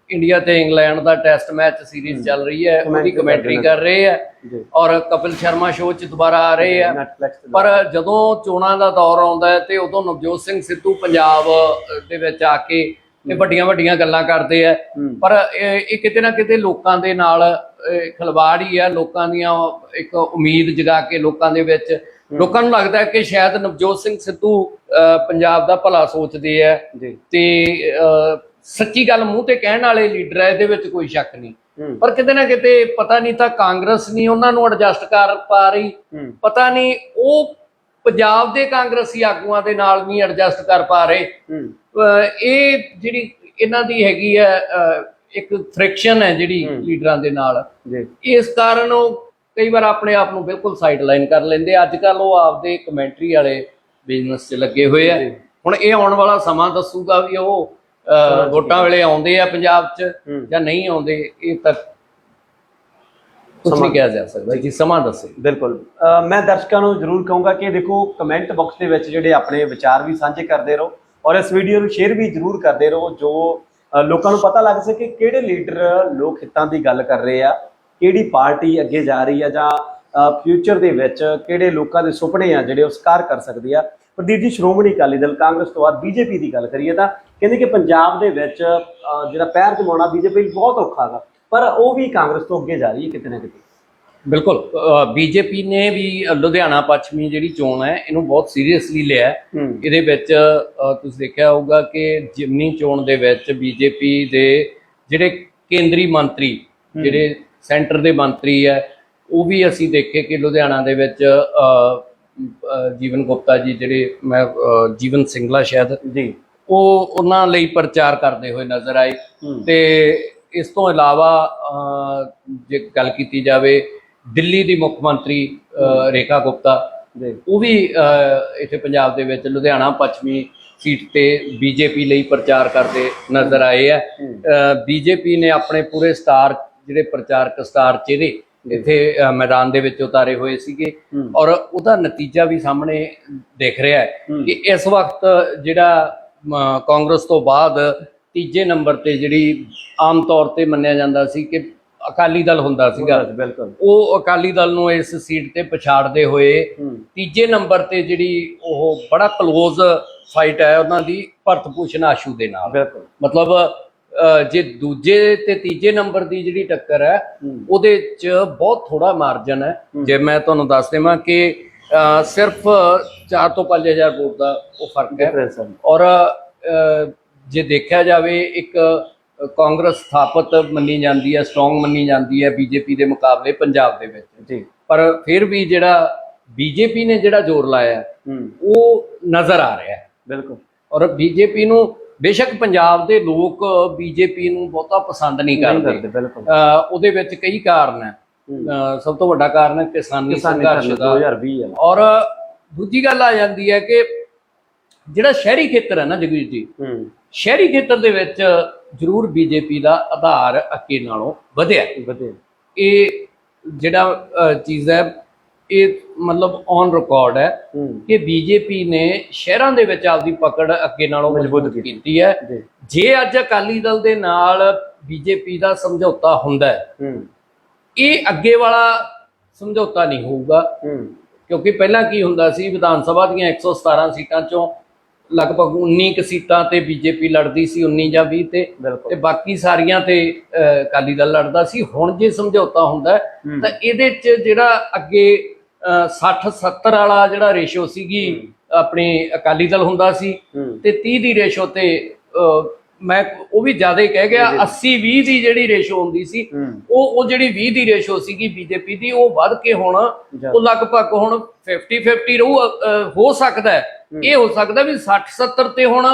ਇੰਡੀਆ ਤੇ ਇੰਗਲੈਂਡ ਦਾ ਟੈਸਟ ਮੈਚ ਸੀਰੀਜ਼ ਚੱਲ ਰਹੀ ਹੈ ਉਹਦੀ ਕਮੈਂਟਰੀ ਕਰ ਰਹੇ ਆ ਔਰ ਕਪਿਲ ਸ਼ਰਮਾ ਸ਼ੋਅ 'ਚ ਦੁਬਾਰਾ ਆ ਰਹੇ ਆ ਪਰ ਜਦੋਂ ਚੋਣਾਂ ਦਾ ਦੌਰ ਆਉਂਦਾ ਹੈ ਤੇ ਉਦੋਂ ਨਵਜੋਤ ਸਿੰਘ ਸਿੱਧੂ ਪੰਜਾਬ ਦੇ ਵਿੱਚ ਆ ਕੇ ਤੇ ਵੱਡੀਆਂ ਵੱਡੀਆਂ ਗੱਲਾਂ ਕਰਦੇ ਆ ਪਰ ਇਹ ਕਿਤੇ ਨਾ ਕਿਤੇ ਲੋਕਾਂ ਦੇ ਨਾਲ ਖਿਲਵਾੜ ਹੀ ਹੈ। ਲੋਕਾਂ ਦੀਆਂ ਇੱਕ ਉਮੀਦ ਜਗਾ ਕੇ ਲੋਕਾਂ ਦੇ ਵਿੱਚ ਲੋਕਾਂ ਨੂੰ ਲੱਗਦਾ ਹੈ ਕਿ ਸ਼ਾਇਦ ਨਵਜੋਤ ਸਿੰਘ ਸਿੱਧੂ ਪੰਜਾਬ ਦਾ ਭਲਾ ਸੋਚਦੇ ਆ। ਤੇ ਸੱਚੀ ਗੱਲ ਮੂੰਹ ਤੇ ਕਹਿਣ ਵਾਲੇ ਲੀਡਰ ਹੈ ਇਹਦੇ ਵਿੱਚ ਕੋਈ ਸ਼ੱਕ ਨਹੀਂ। ਪਰ ਕਿਤੇ ਨਾ ਕਿਤੇ ਪਤਾ ਨਹੀਂ ਤਾਂ ਕਾਂਗਰਸ ਨਹੀਂ ਉਹਨਾਂ ਨੂੰ ਐਡਜਸਟ ਕਰ ਪਾ ਰਹੀ। ਪਤਾ ਨਹੀਂ ਉਹ ਪੰਜਾਬ ਦੇ ਕਾਂਗਰਸੀ ਆਗੂਆਂ ਦੇ ਨਾਲ ਨਹੀਂ ਐਡਜਸਟ ਕਰ ਪਾ ਰਹੇ। ਇਹ ਜਿਹੜੀ ਇਹਨਾਂ ਦੀ ਹੈਗੀ ਹੈ ਇੱਕ ਫ੍ਰਿਕਸ਼ਨ ਹੈ ਜਿਹੜੀ ਲੀਡਰਾਂ ਦੇ ਨਾਲ। ਇਸ ਕਾਰਨ ਉਹ ਕਈ ਵਾਰ ਆਪਣੇ ਆਪ ਨੂੰ ਬਿਲਕੁਲ ਸਾਈਡ ਲਾਈਨ ਕਰ ਲੈਂਦੇ ਅੱਜ ਕੱਲ ਉਹ ਆਪਦੇ ਕਮੈਂਟਰੀ ਵਾਲੇ ਬਿਜ਼ਨਸ 'ਚ ਲੱਗੇ ਹੋਏ ਆ। ਹੁਣ ਇਹ ਆਉਣ ਵਾਲਾ ਸਮਾਂ ਦੱਸੂਗਾ ਵੀ ਉਹ ਵੋਟਾਂ ਵੇਲੇ ਆਉਂਦੇ ਆ ਪੰਜਾਬ 'ਚ। ਜਾਂ ਨਹੀਂ ਆਉਂਦੇ ਇਹ ਤੱਕ ਕੁਝ ਨਹੀਂ ਕਿਹਾ ਜਾ ਸਕਦਾ। ਜੀ ਸਮਾਂ ਦੱਸੇ। ਬਿਲਕੁਲ। ਮੈਂ ਦਰਸ਼ਕਾਂ ਨੂੰ ਜ਼ਰੂਰ ਕਹੂੰਗਾ ਕਿ ਦੇਖੋ ਕਮੈਂਟ ਬਾਕਸ ਦੇ ਵਿੱਚ ਜਿਹੜੇ ਆਪਣੇ ਵਿਚਾਰ ਵੀ ਸਾਂਝੇ ਕਰਦੇ ਰਹੋ ਔਰ ਇਸ ਵੀਡੀਓ ਨੂੰ ਸ਼ੇਅਰ ਵੀ ਜ਼ਰੂਰ ਕਰਦੇ ਰਹੋ ਜੋ ਲੋਕਾਂ ਨੂੰ ਪਤਾ ਲੱਗ ਸਕੇ ਕਿਹੜੇ ਲੀਡਰ ਲੋਕ ਹਿੱਤਾਂ ਦੀ ਗੱਲ ਕਰ ਰਹੇ ਆ। ਕਿਹੜੀ ਪਾਰਟੀ ਅੱਗੇ ਜਾ ਰਹੀ ਆ ਜਾਂ ਫਿਊਚਰ ਦੇ ਵਿੱਚ ਕਿਹੜੇ ਲੋਕਾਂ ਦੇ ਸੁਪਨੇ ਆ ਜਿਹੜੇ ਉਹ ਸਾਕਾਰ ਕਰ ਸਕਦੀ ਆ? ਪ੍ਰਦੀਪ ਜੀ ਸ਼੍ਰੋਮਣੀ ਅਕਾਲੀ ਦਲ ਕਾਂਗਰਸ ਤੋਂ ਬਾਅਦ ਬੀਜੇਪੀ ਦੀ ਗੱਲ ਕਰੀਏ ਤਾਂ ਕਹਿੰਦੇ ਕਿ ਪੰਜਾਬ ਦੇ ਵਿੱਚ ਜਿਹੜਾ ਪੈਰ ਜਮਾਉਣਾ ਬੀਜੇਪੀ ਲਈ ਬਹੁਤ ਔਖਾ ਹੈਗਾ ਪਰ ਉਹ ਵੀ ਕਾਂਗਰਸ ਤੋਂ ਅੱਗੇ ਜਾ ਰਹੀ ਹੈ ਕਿਤੇ ਨਾ ਕਿਤੇ। ਬਿਲਕੁਲ ਬੀਜੇਪੀ ਨੇ ਵੀ ਲੁਧਿਆਣਾ ਪੱਛਮੀ ਜਿਹੜੀ ਚੋਣ ਹੈ ਇਹਨੂੰ ਬਹੁਤ ਸੀਰੀਅਸਲੀ ਲਿਆ ਹੈ। ਹੂੰ। ਇਹਦੇ ਵਿੱਚ ਤੁਸੀਂ ਦੇਖਿਆ ਹੋਊਗਾ ਕਿ ਜਿਮਨੀ ਚੋਣ ਦੇ ਵਿੱਚ ਬੀਜੇਪੀ ਦੇ ਜਿਹੜੇ ਕੇਂਦਰੀ ਮੰਤਰੀ ਜਿਹੜੇ ਸੈਂਟਰ ਦੇ ਮੰਤਰੀ ਹੈ ਉਹ ਵੀ ਅਸੀਂ ਦੇਖੇ ਕਿ ਲੁਧਿਆਣਾ ਦੇ ਵਿੱਚ ਜੀਵਨ ਗੁਪਤਾ ਜੀ ਜਿਹੜੇ ਮੈਂ ਜੀਵਨ ਸਿੰਗਲਾ ਸ਼ਾਇਦ ਜੀ। ਉਹ ਉਹਨਾਂ ਲਈ ਪ੍ਰਚਾਰ ਕਰਦੇ ਹੋਏ ਨਜ਼ਰ ਆਏ। ਤੇ ਇਸ ਤੋਂ ਇਲਾਵਾ ਜੇ ਗੱਲ ਕੀਤੀ ਜਾਵੇ ਦਿੱਲੀ ਦੀ ਮੁੱਖ ਮੰਤਰੀ ਰੇਖਾ ਗੁਪਤਾ ਉਹ ਵੀ ਇੱਥੇ ਪੰਜਾਬ ਦੇ ਵਿੱਚ ਲੁਧਿਆਣਾ ਪੱਛਮੀ ਸੀਟ ਤੇ ਬੀਜੇਪੀ ਲਈ ਪ੍ਰਚਾਰ ਕਰਦੇ ਨਜ਼ਰ ਆਏ ਆ ਬੀਜੇਪੀ ਨੇ ਆਪਣੇ ਪੂਰੇ ਸਟਾਰ ਜਿਹੜੇ ਪ੍ਰਚਾਰਕ ਸਟਾਰ ਚਿਹਰੇ ਇੱਥੇ ਮੈਦਾਨ ਦੇ ਵਿੱਚ ਉਤਾਰੇ ਹੋਏ ਸੀਗੇ। ਔਰ ਉਹਦਾ ਨਤੀਜਾ ਵੀ ਸਾਹਮਣੇ ਦਿਖ ਰਿਹਾ ਹੈ। ਕਿ ਇਸ ਵਕਤ ਜਿਹੜਾ ਕਾਂਗਰਸ ਤੋਂ ਬਾਅਦ ਤੀਜੇ ਨੰਬਰ ਤੇ ਜਿਹੜੀ ਆਮ ਤੌਰ ਤੇ ਮੰਨਿਆ ਜਾਂਦਾ ਸੀ ਕਿ ਅਕਾਲੀ ਦਲ ਹੁੰਦਾ ਸੀਗਾ ਬਿਲਕੁਲ। ਉਹ ਅਕਾਲੀ ਦਲ ਨੂੰ ਇਸ ਸੀਟ ਤੇ ਪਛਾੜਦੇ ਹੋਏ ਤੀਜੇ ਨੰਬਰ ਤੇ ਜਿਹੜੀ ਉਹ ਬੜਾ ਕਲੋਜ਼ ਫਾਈਟ ਹੈ ਉਹਨਾਂ ਦੀ ਭਰਤ ਭੂਸ਼ਣ ਆਸ਼ੂ ਦੇ ਨਾਲ। ਬਿਲਕੁਲ। ਮਤਲਬ ਜੇ ਦੂਜੇ ਤੇ ਤੀਜੇ ਨੰਬਰ ਦੀ ਜਿਹੜੀ ਟੱਕਰ ਹੈ। ਉਹਦੇ 'ਚ ਬਹੁਤ ਥੋੜਾ ਮਾਰਜਨ ਹੈ। ਜੇ ਮੈਂ ਤੁਹਾਨੂੰ ਦੱਸ ਦੇਵਾਂ ਕਿ ਸਿਰਫ 4 ਤੋਂ 5000 ਵੋਟ ਦਾ ਉਹ ਫ਼ਰਕ ਹੈ। ਔਰ ਜੇ ਦੇਖਿਆ ਜਾਵੇ ਇੱਕ ਕਾਂਗਰਸ ਸਥਾਪਿਤ ਮੰਨੀ ਜਾਂਦੀ ਹੈ ਸਟਰੋਂਗ ਮੰਨੀ ਜਾਂਦੀ ਹੈ ਬੀਜੇਪੀ ਦੇ ਮੁਕਾਬਲੇ ਪੰਜਾਬ ਦੇ ਵਿੱਚ। ਜੀ। ਪਰ ਫਿਰ ਵੀ ਜਿਹੜਾ ਬੀਜੇਪੀ ਨੇ ਜਿਹੜਾ ਜ਼ੋਰ ਲਾਇਆ ਉਹ ਨਜ਼ਰ ਆ ਰਿਹਾ ਹੈ। ਬਿਲਕੁਲ। ਔਰ ਬੀਜੇਪੀ ਨੂੰ ਬੇਸ਼ੱਕ ਪੰਜਾਬ ਦੇ ਲੋਕ ਬੀਜੇਪੀ ਨੂੰ ਬਹੁਤਾ ਪਸੰਦ ਨਹੀਂ ਕਰਦੇ। ਬਿਲਕੁਲ। ਉਹਦੇ ਵਿੱਚ ਕਈ ਕਾਰਨ ਹੈ। ਸਭ ਤੋਂ ਵੱਡਾ ਕਾਰਨ ਹੈ ਕਿਸਾਨੀ ਸੰਘਰਸ਼ ਦਾ। 2020 ਹੈ ਔਰ ਦੂਜੀ ਗੱਲ ਆ ਜਾਂਦੀ ਹੈ ਕਿ ਜਿਹੜਾ ਸ਼ਹਿਰੀ ਖੇਤਰ ਹੈ ਨਾ ਜਗਵੀਰ ਜੀ ਸ਼ਹਿਰੀ ਖੇਤਰ ਦੇ ਵਿੱਚ ਜ਼ਰੂਰ ਬੀਜੇਪੀ ਦਾ ਆਧਾਰ ਅੱਗੇ ਨਾਲੋਂ ਵਧਿਆ। ਵਧੀਆ। ਇਹ ਜਿਹੜਾ ਚੀਜ਼ ਹੈ ਇਹ ਮਤਲਬ ਔਨ ਰਿਕਾਰਡ ਹੈ ਕਿ ਬੀਜੇਪੀ ਨੇ ਸ਼ਹਿਰਾਂ ਦੇ ਵਿੱਚ ਆਪਦੀ ਪਕੜ ਅੱਗੇ ਨਾਲੋਂ ਮਜ਼ਬੂਤ ਕੀਤੀ। ਹੈ। ਜੀ। ਅੱਜ ਅਕਾਲੀ ਦਲ ਦੇ ਨਾਲ ਬੀਜੇਪੀ ਦਾ ਸਮਝੌਤਾ ਹੁੰਦਾ ਹੈ ਇਹ ਅੱਗੇ ਵਾਲਾ ਸਮਝੌਤਾ ਨਹੀਂ ਹੋਊਗਾ। ਕਿਉਂਕਿ ਪਹਿਲਾਂ ਕੀ ਹੁੰਦਾ ਸੀ ਵਿਧਾਨ ਸਭਾ ਦੀਆਂ 117 ਸੀਟਾਂ ਚੋਂ ਲਗਭਗ 19 ਕੁ ਸੀਟਾਂ ਤੇ ਬੀਜੇਪੀ ਲੜਦੀ ਸੀ 19 ਜਾਂ 20 ਤੇ। ਤੇ ਬਾਕੀ ਸਾਰੀਆਂ ਤੇ ਅਕਾਲੀ ਦਲ ਲੜਦਾ ਸੀ। ਹੁਣ ਜੇ ਸਮਝੌਤਾ ਹੁੰਦਾ। ਤਾਂ ਇਹਦੇ ਚ ਜਿਹੜਾ ਅੱਗੇ 60 70 ਵਾਲਾ ਜਿਹੜਾ ਰੇਸ਼ੋ ਸੀਗੀ ਆਪਣੀ ਅਕਾਲੀ ਦਲ ਹੁੰਦਾ ਸੀ ਤੇ 30 ਦੀ ਰੇਸ਼ੋ ਤੇ ਮੈਂ ਉਹ ਵੀ ਜ਼ਿਆਦਾ ਹੀ ਕਹਿ ਗਿਆ 80 20 ਦੀ ਜਿਹੜੀ ਰੇਸ਼ੋ ਹੁੰਦੀ ਸੀ ਉਹ ਉਹ ਜਿਹੜੀ 20 ਦੀ ਰੇਸ਼ੋ ਸੀਗੀ ਬੀਜੇਪੀ ਦੀ ਉਹ ਵੱਧ ਕੇ ਹੁਣ। ਉਹ ਲਗਭਗ ਹੁਣ 50 50 ਰਹੂ ਹੋ ਸਕਦਾ ਇਹ ਹੋ ਸਕਦਾ ਵੀ 60 70 ਤੇ ਹੁਣ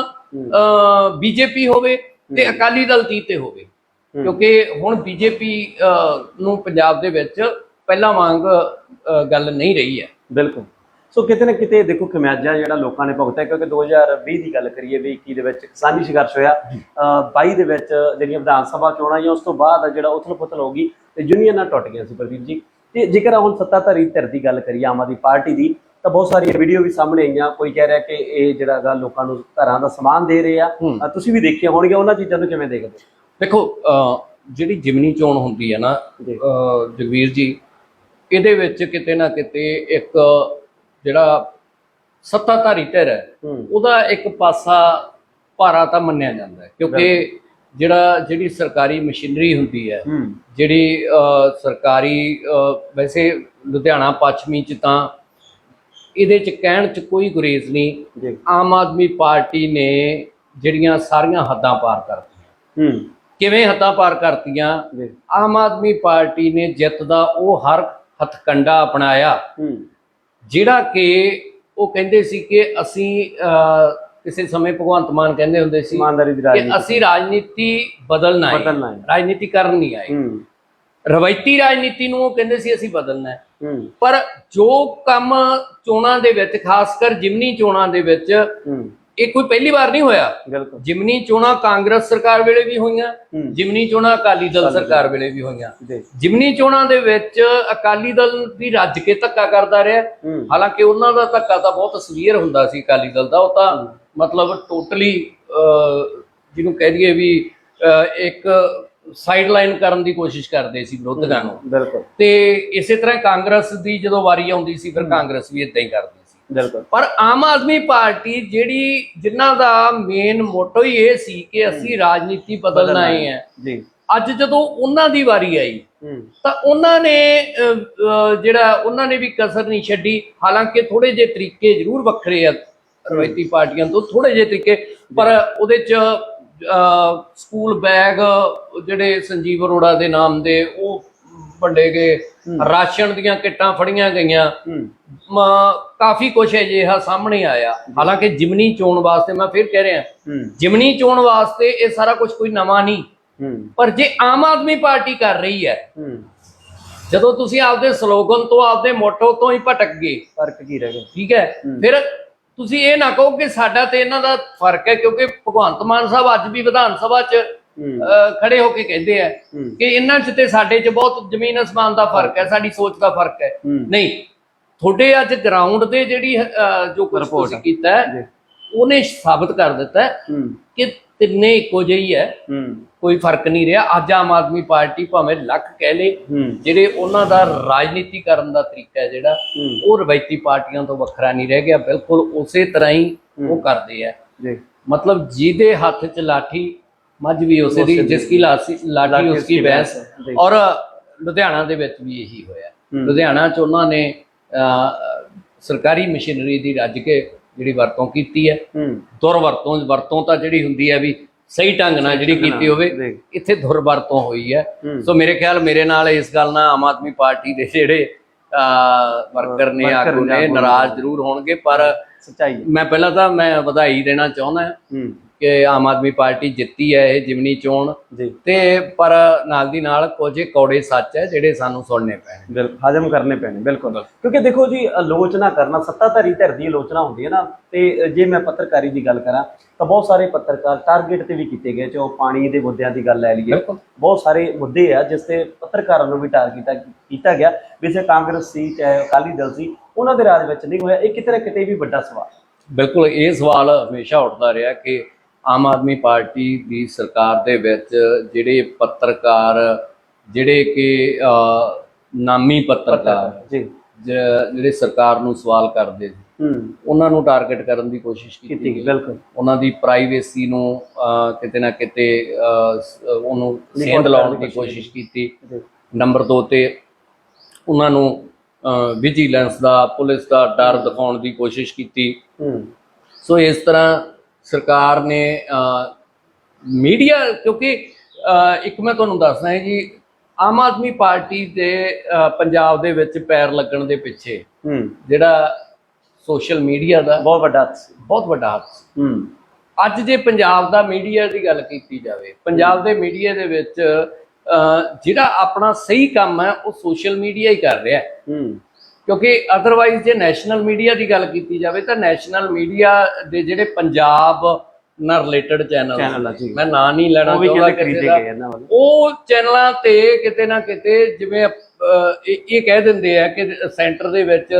ਬੀਜੇਪੀ ਹੋਵੇ ਤੇ ਅਕਾਲੀ ਦਲ 30 ਤੇ ਹੋਵੇ। ਕਿਉਂਕਿ ਹੁਣ ਬੀਜੇਪੀ ਨੂੰ ਪੰਜਾਬ ਦੇ ਵਿੱਚ ਪਹਿਲਾਂ ਵਾਂਗ ਗੱਲ ਨਹੀਂ ਰਹੀ ਹੈ। ਬਿਲਕੁਲ। ਸੋ ਕਿਤੇ ਨਾ ਕਿਤੇ ਦੇਖੋ ਖਮਿਆਜਾ ਜਿਹੜਾ ਲੋਕਾਂ ਨੇ ਭੁਗਤਿਆ ਕਿਉਂਕਿ 2020 ਦੀ ਗੱਲ ਕਰੀਏ ਵੀ 21 ਦੇ ਵਿੱਚ ਕਿਸਾਨੀ ਸੰਘਰਸ਼ ਹੋਇਆ ਅਹ 22 ਦੇ ਵਿੱਚ ਜਿਹੜੀਆਂ ਵਿਧਾਨ ਸਭਾ ਚੋਣਾਂ ਆਈਆਂ ਉਸ ਤੋਂ ਬਾਅਦ ਜਿਹੜਾ ਉਥਲ ਪੁਥਲ ਹੋ ਗਈ ਤੇ ਯੂਨੀਅਨਾਂ ਟੁੱਟ ਗਈਆਂ ਸੀ ਪ੍ਰਦੀਪ ਜੀ। ਤੇ ਜੇਕਰ ਹੁਣ ਸੱਤਾਧਾਰੀ ਧਿਰ ਦੀ ਗੱਲ ਕਰੀਏ ਆਮ ਆਦਮੀ ਪਾਰਟੀ ਦੀ ਤਾਂ ਬਹੁਤ ਸਾਰੀਆਂ ਵੀਡੀਓ ਵੀ ਸਾਹਮਣੇ ਆਈਆਂ। ਕੋਈ ਕਹਿ ਰਿਹਾ ਕਿ ਇਹ ਜਿਹੜਾ ਗਾ ਲੋਕਾਂ ਨੂੰ ਘਰਾਂ ਦਾ ਸਮਾਨ ਦੇ ਰਹੇ ਆ। ਹੂੰ। ਅਹ ਤੁਸੀਂ ਵੀ ਦੇਖਿਆ ਹੋਣਗੀਆਂ ਉਹਨਾਂ ਚੀਜ਼ਾਂ ਨੂੰ ਕਿਵੇਂ ਦੇਖਦੇ ਦੇਖੋ ਅਹ, ਜਿਹੜੀ ਜਿਮਨੀ ਚੋਣ ਹੁੰਦੀ ਹੈ ਨਾ ਜੀ। ਜਗਵੀਰ ਜੀ ਇਹਦੇ ਵਿੱਚ ਕਿਤੇ ਨਾ ਕਿਤੇ ਇੱਕ ਜਿਹੜਾ ਸੱਤਾਧਾਰੀ ਧਿਰ ਹੈ ਉਹਦਾ ਇੱਕ ਪਾਸਾ ਭਾਰਾ ਤਾਂ ਮੰਨਿਆ ਜਾਂਦਾ ਹੈ ਕਿਉਂਕਿ ਜਿਹੜਾ ਜਿਹੜੀ ਸਰਕਾਰੀ ਮਸ਼ੀਨਰੀ ਹੁੰਦੀ ਹੈ ਜਿਹੜੀ ਸਰਕਾਰੀ ਵੈਸੇ ਲੁਧਿਆਣਾ ਪੱਛਮੀ ਚ ਤਾਂ ਇਹਦੇ ਚ ਕਹਿਣ ਚ ਕੋਈ ਗੁਰੇਜ਼ ਨਹੀਂ ਆਮ ਆਦਮੀ ਪਾਰਟੀ ਨੇ ਜਿਹੜੀਆਂ ਸਾਰੀਆਂ ਹੱਦਾਂ ਪਾਰ ਕਰਤੀਆਂ। ਹੂੰ। ਕਿਵੇਂ ਹੱਦਾਂ ਪਾਰ ਕਰਤੀਆਂ? ਆਮ ਆਦਮੀ ਪਾਰਟੀ ਨੇ ਜਿੱਤ ਦਾ ਉਹ ਹਰ ਹਥਕੰਡਾ ਅਪਣਾਇਆ। ਜਿਹੜਾ ਕਿ ਉਹ ਕਹਿੰਦੇ ਸੀ ਕਿ ਅਸੀਂ ਕਿਸੇ ਸਮੇਂ ਭਗਵੰਤ ਮਾਨ ਕਹਿੰਦੇ ਹੁੰਦੇ ਸੀ ਇਮਾਨਦਾਰੀ ਦੀ ਕਿ ਰਾਜਨੀਤੀ। ਅਸੀਂ ਰਾਜਨੀਤੀ ਬਦਲਣਾ ਹੈ। ਰਾਜਨੀਤੀ ਕਰਨ ਨਹੀਂ ਆਏ। ਰਵਾਇਤੀ ਰਾਜਨੀਤੀ ਨੂੰ ਉਹ ਕਹਿੰਦੇ ਸੀ ਅਸੀਂ ਬਦਲਣਾ ਹੈ। ਪਰ ਜੋ ਕੰਮ ਚੋਣਾਂ ਦੇ ਵਿੱਚ ਖਾਸ ਕਰ ਜਿਮਨੀ ਚੋਣਾਂ ਦੇ ਵਿੱਚ ਇਹ ਕੋਈ ਪਹਿਲੀ ਵਾਰ ਨਹੀਂ ਹੋਇਆ। ਜਿਮਨੀ ਚੋਣਾਂ ਕਾਂਗਰਸ ਸਰਕਾਰ ਵੇਲੇ ਵੀ ਹੋਈਆਂ। ਜਿਮਨੀ ਚੋਣਾਂ ਅਕਾਲੀ ਦਲ ਸਰਕਾਰ ਵੇਲੇ ਵੀ ਹੋਈਆਂ। ਜਿਮਨੀ ਚੋਣਾਂ ਦੇ ਵਿੱਚ ਅਕਾਲੀ ਦਲ ਵੀ ਰੱਜ ਕੇ ਧੱਕਾ ਕਰਦਾ ਰਿਹਾ। ਹਾਲਾਂਕਿ ਉਹਨਾਂ ਦਾ ਧੱਕਾ ਤਾਂ ਬਹੁਤ ਸਵੀਅਰ ਹੁੰਦਾ ਸੀ ਅਕਾਲੀ ਦਲ ਦਾ। ਉਹ ਤਾਂ ਮਤਲਬ ਟੋਟਲੀ ਜਿਹਨੂੰ ਕਹਿ ਦਈਏ ਵੀ ਇੱਕ ਸਾਈਡਲਾਈਨ ਕਰਨ ਦੀ ਕੋਸ਼ਿਸ਼ ਕਰਦੇ ਸੀ ਵਿਰੋਧਕਾਂ ਨੂੰ। ਬਿਲਕੁਲ। ਤੇ ਇਸੇ ਤਰ੍ਹਾਂ ਕਾਂਗਰਸ ਦੀ ਜਦੋਂ ਵਾਰੀ ਆਉਂਦੀ ਸੀ ਫਿਰ ਕਾਂਗਰਸ ਵੀ ਇਦਾਂ ਹੀ ਕਰਦੀ ਬਿਲਕੁਲ। ਪਰ ਆਮ ਆਦਮੀ ਪਾਰਟੀ ਜਿਹੜੀ ਜਿਨ੍ਹਾਂ ਦਾ ਮੇਨ ਮੋਟੋ ਹੀ ਇਹ ਸੀ ਕਿ ਅਸੀਂ ਰਾਜਨੀਤੀ ਬਦਲਣਾ ਹੀ ਹੈ। ਜੀ। ਅੱਜ ਜਦੋਂ ਉਹਨਾਂ ਦੀ ਵਾਰੀ ਆਈ ਤਾਂ ਉਹਨਾਂ ਨੇ ਜਿਹੜਾ ਉਹਨਾਂ ਨੇ ਵੀ ਕਸਰ ਨਹੀਂ ਛੱਡੀ। ਹਾਲਾਂਕਿ ਥੋੜੇ ਜਿਹੇ ਤਰੀਕੇ ਜ਼ਰੂਰ ਵੱਖਰੇ ਆ ਰਵਾਇਤੀ ਪਾਰਟੀਆਂ ਤੋਂ ਥੋੜੇ ਜਿਹੇ ਤਰੀਕੇ ਪਰ ਉਹਦੇ ਚ ਸਕੂਲ ਬੈਗ ਜਿਹੜੇ ਸੰਜੀਵ ਅਰੋੜਾ ਦੇ ਨਾਮ ਦੇ ਉਹ ਵੰਡੇ ਗਏ। ਰਾਸ਼ਨ ਦੀਆਂ ਕਿੱਟਾਂ ਫੜੀਆਂ ਗਈਆਂ। ਕਾਫੀ ਕੁਝ ਅਜਿਹਾ ਸਾਹਮਣੇ ਆਇਆ। ਹਾਲਾਂਕਿ ਜਿਮਨੀ ਚੋਣ ਵਾਸਤੇ ਮੈਂ ਫਿਰ ਕਹਿ ਰਿਹਾ ਜਿਮਨੀ ਚੋਣ ਵਾਸਤੇ ਇਹ ਸਾਰਾ ਕੁਝ ਕੋਈ ਨਵਾਂ ਨਹੀਂ। ਪਰ ਜੇ ਆਮ ਆਦਮੀ ਪਾਰਟੀ ਕਰ ਰਹੀ ਹੈ ਜਦੋਂ ਤੁਸੀਂ ਆਪਦੇ ਸਲੋਗਨ ਤੋਂ ਆਪਦੇ ਮੋਟੋ ਤੋਂ ਹੀ ਭਟਕ ਗਏ ਫ਼ਰਕ ਕੀ ਰਹਿ ਗਿਆ? ਠੀਕ ਹੈ। ਫਿਰ ਤੁਸੀਂ ਇਹ ਨਾ ਕਹੋ ਕਿ ਸਾਡਾ ਤੇ ਇਹਨਾਂ ਦਾ ਫ਼ਰਕ ਹੈ ਕਿਉਂਕਿ ਭਗਵੰਤ ਮਾਨ ਸਾਹਿਬ ਅੱਜ ਵੀ ਵਿਧਾਨ ਸਭਾ 'ਚ ਖੜੇ ਹੋ ਕੇ ਕਹਿੰਦੇ ਆ ਹੂੰ। ਕਿ ਇਹਨਾਂ 'ਚ ਤੇ ਸਾਡੇ 'ਚ ਬਹੁਤ ਜ਼ਮੀਨ ਅਸਮਾਨ ਦਾ ਫ਼ਰਕ ਹੈ ਸਾਡੀ ਸੋਚ ਦਾ ਫ਼ਰਕ ਹੈ। ਨਹੀਂ ਤੁਹਾਡੇ ਅੱਜ ਗਰਾਊਂਡ ਤੇ ਜਿਹੜੀ ਜੋ ਕੁਝ ਤੁਸੀਂ ਕੀਤਾ ਉਹਨੇ ਸਾਬਤ ਕਰ ਦਿੱਤਾ ਕਿ ਤਿੰਨੇ ਇੱਕੋ ਜਿਹੀ ਹੈ ਹੂੰ। ਕੋਈ ਫ਼ਰਕ ਨਹੀਂ ਰਿਹਾ। ਅੱਜ ਆਮ ਆਦਮੀ ਪਾਰਟੀ ਭਾਵੇਂ ਲੱਖ ਕਹਿ ਲੇ ਜਿਹੜੇ ਉਹਨਾਂ ਦਾ ਰਾਜਨੀਤੀ ਕਰਨ ਦਾ ਤਰੀਕਾ ਹੈ ਜਿਹੜਾ ਉਹ ਰਵਾਇਤੀ ਪਾਰਟੀਆਂ ਤੋਂ ਵੱਖਰਾ ਨਹੀਂ ਰਹਿ ਗਿਆ। ਬਿਲਕੁਲ ਉਸੇ ਤਰ੍ਹਾਂ ਹੀ। ਉਹ ਕਰਦੇ ਆ। ਜੀ। ਮਤਲਬ ਜਿਹਦੇ ਹੱਥ 'ਚ ਲਾਠੀ ਮੱਝ ਵੀ ਉਸੇ ਦੀ ਜਿਸ ਕੀ ਲਾਸੀ ਲਾਠੀ ਉਸकी ਉਸकी ਬੈਂਸ। ਔਰ ਲੁਧਿਆਣਾ ਦੇ ਵਿੱਚ ਵੀ ਇਹੀ ਹੋਇਆ। ਲੁਧਿਆਣਾ 'ਚ ਉਹਨਾਂ ਨੇ ਸਰਕਾਰੀ ਮਸ਼ੀਨਰੀ ਦੀ ਰੱਜ ਕੇ ਜਿਹੜੀ ਵਰਤੋਂ ਕੀਤੀ ਹੈ ਦੁਰਵਰਤੋਂ ਵਰਤੋਂ ਤਾਂ ਜਿਹੜੀ ਹੁੰਦੀ ਹੈ ਵੀ ਸਹੀ ਢੰਗ ਨਾਲ ਜਿਹੜੀ ਕੀਤੀ ਹੋਵੇ। ਇੱਥੇ ਦੁਰਵਰਤੋਂ ਹੋਈ ਹੈ। ਸੋ ਮੇਰੇ ਖਿਆਲ ਮੇਰੇ ਨਾਲ ਇਸ ਗੱਲ ਨਾਲ ਆਮ ਆਦਮੀ ਪਾਰਟੀ ਦੇ ਜਿਹੜੇ ਵਰਕਰ ਨੇ ਆਗੂ ਨੇ। ਨਾਰਾਜ਼ ਜ਼ਰੂਰ ਹੋਣਗੇ ਪਰ ਸੱਚਾਈ। ਮੈਂ ਪਹਿਲਾਂ ਤਾਂ ਮੈਂ ਵਧਾਈ ਦੇਣਾ ਚਾਹੁੰਦਾ ਹੂੰ ਕਿ ਆਮ ਆਦਮੀ ਪਾਰਟੀ ਜਿੱਤੀ ਹੈ ਇਹ ਜਿਮਨੀ ਚੋਣ। ਤੇ ਪਰ ਨਾਲ ਦੀ ਨਾਲ ਕੁਝ ਕੌੜੇ ਸੱਚ ਹੈ ਜਿਹੜੇ ਸਾਨੂੰ ਸੁਣਨੇ ਪੈਣੇ ਬਿਲਕੁਲ ਹਜਮ ਕਰਨੇ ਪੈਣੇ ਬਿਲਕੁਲ। ਕਿਉਂਕਿ ਦੇਖੋ ਜੀ ਆਲੋਚਨਾ ਕਰਨਾ ਸੱਤਾਧਾਰੀ ਧਿਰ ਦੀ ਆਲੋਚਨਾ ਹੁੰਦੀ ਹੈ ਨਾ ਤੇ ਜੇ ਮੈਂ ਪੱਤਰਕਾਰੀ ਦੀ ਗੱਲ ਕਰਾਂ ਤਾਂ ਬਹੁਤ ਸਾਰੇ ਪੱਤਰਕਾਰ ਟਾਰਗੇਟ ਤੇ ਵੀ ਕੀਤੇ ਗਏ ਜੋ ਪਾਣੀ ਦੇ ਮੁੱਦਿਆਂ ਦੀ ਗੱਲ ਲੈ ਲਈਏ। ਬਹੁਤ ਸਾਰੇ ਮੁੱਦੇ ਆ ਜਿਸ ਤੇ ਪੱਤਰਕਾਰਾਂ ਨੂੰ ਵੀ ਟਾਰਗੇਟ ਕੀਤਾ ਗਿਆ। ਵੀ ਜੇ ਕਾਂਗਰਸ ਸੀ ਚਾਹੇ ਅਕਾਲੀ ਦਲ ਸੀ ਉਹਨਾਂ ਦੇ ਰਾਜ ਵਿੱਚ ਨਹੀਂ ਹੋਇਆ। ਇਹ ਕਿਤੇ ਨਾ ਕਿਤੇ ਵੀ ਵੱਡਾ ਸਵਾਲ। ਬਿਲਕੁਲ ਇਹ ਸਵਾਲ ਹਮੇਸ਼ਾ ਉੱਠਦਾ ਰਿਹਾ ਕਿ ਆਮ ਆਦਮੀ ਪਾਰਟੀ ਦੀ ਸਰਕਾਰ ਦੇ ਵਿੱਚ ਜਿਹੜੇ ਪੱਤਰਕਾਰ ਜਿਹੜੇ ਕਿ ਨਾਮੀ ਪੱਤਰਕਾਰ ਜੀ। ਜਿਹੜੇ ਸਰਕਾਰ ਨੂੰ ਸਵਾਲ ਕਰਦੇ ਉਹਨਾਂ ਨੂੰ ਟਾਰਗੇਟ ਕਰਨ ਦੀ ਕੋਸ਼ਿਸ਼ ਕੀਤੀ ਗਈ। ਬਿਲਕੁਲ। ਉਹਨਾਂ ਦੀ ਪ੍ਰਾਈਵੇਸੀ ਨੂੰ ਕਿਤੇ ਨਾ ਕਿਤੇ ਉਹਨੂੰ ਸੇਂਧ ਲਾਉਣ ਦੀ ਕੋਸ਼ਿਸ਼ ਕੀਤੀ। ਨੰਬਰ 2 ਤੇ ਉਹਨਾਂ ਨੂੰ ਵਿਜੀਲੈਂਸ ਦਾ ਪੁਲਿਸ ਦਾ ਡਰ ਦਿਖਾਉਣ ਦੀ ਕੋਸ਼ਿਸ਼ ਕੀਤੀ। ਸੋ ਇਸ ਤਰ੍ਹਾਂ ਸਰਕਾਰ ਨੇ ਮੀਡੀਆ ਕਿਉਂਕਿ ਇੱਕ ਮੈਂ ਤੁਹਾਨੂੰ ਦੱਸਦਾ ਹੈ ਜੀ ਆਮ ਆਦਮੀ ਪਾਰਟੀ ਦੇ ਪੰਜਾਬ ਦੇ ਵਿੱਚ ਪੈਰ ਲੱਗਣ ਦੇ ਪਿੱਛੇ ਹੂੰ। ਜਿਹੜਾ ਸੋਸ਼ਲ ਮੀਡੀਆ ਦਾ ਬਹੁਤ ਵੱਡਾ ਹੱਥ। ਬਹੁਤ ਵੱਡਾ ਹੱਥ ਹੂੰ। ਅੱਜ ਜੇ ਪੰਜਾਬ ਦਾ ਮੀਡੀਆ ਦੀ ਗੱਲ ਕੀਤੀ ਜਾਵੇ ਪੰਜਾਬ ਦੇ ਮੀਡੀਆ ਦੇ ਵਿੱਚ ਜਿਹੜਾ ਆਪਣਾ ਸਹੀ ਕੰਮ ਹੈ ਉਹ ਸੋਸ਼ਲ ਮੀਡੀਆ ਹੀ ਕਰ ਰਿਹਾ ਹੈ। ਹੂੰ। ਕਿਉਂਕਿ ਅਦਰਵਾਈਜ਼ ਜੇ ਨੈਸ਼ਨਲ ਮੀਡੀਆ ਦੀ ਗੱਲ ਕੀਤੀ ਜਾਵੇ ਤਾਂ ਨੈਸ਼ਨਲ ਮੀਡੀਆ ਦੇ ਜਿਹੜੇ ਪੰਜਾਬ ਨਾਲ ਰਿਲੇਟਡ ਚੈਨਲ। ਮੈਂ ਨਾਂ ਨਹੀਂ ਲੈਣਾ ਚਾਹੁੰਦਾ ਕਿਸੇ ਦਾ। ਉਹ ਚੈਨਲਾਂ ਤੇ ਕਿਤੇ ਨਾ ਕਿਤੇ ਜਿਵੇਂ ਇਹ ਕਹਿ ਦਿੰਦੇ ਆ ਕਿ ਸੈਂਟਰ ਦੇ ਵਿੱਚ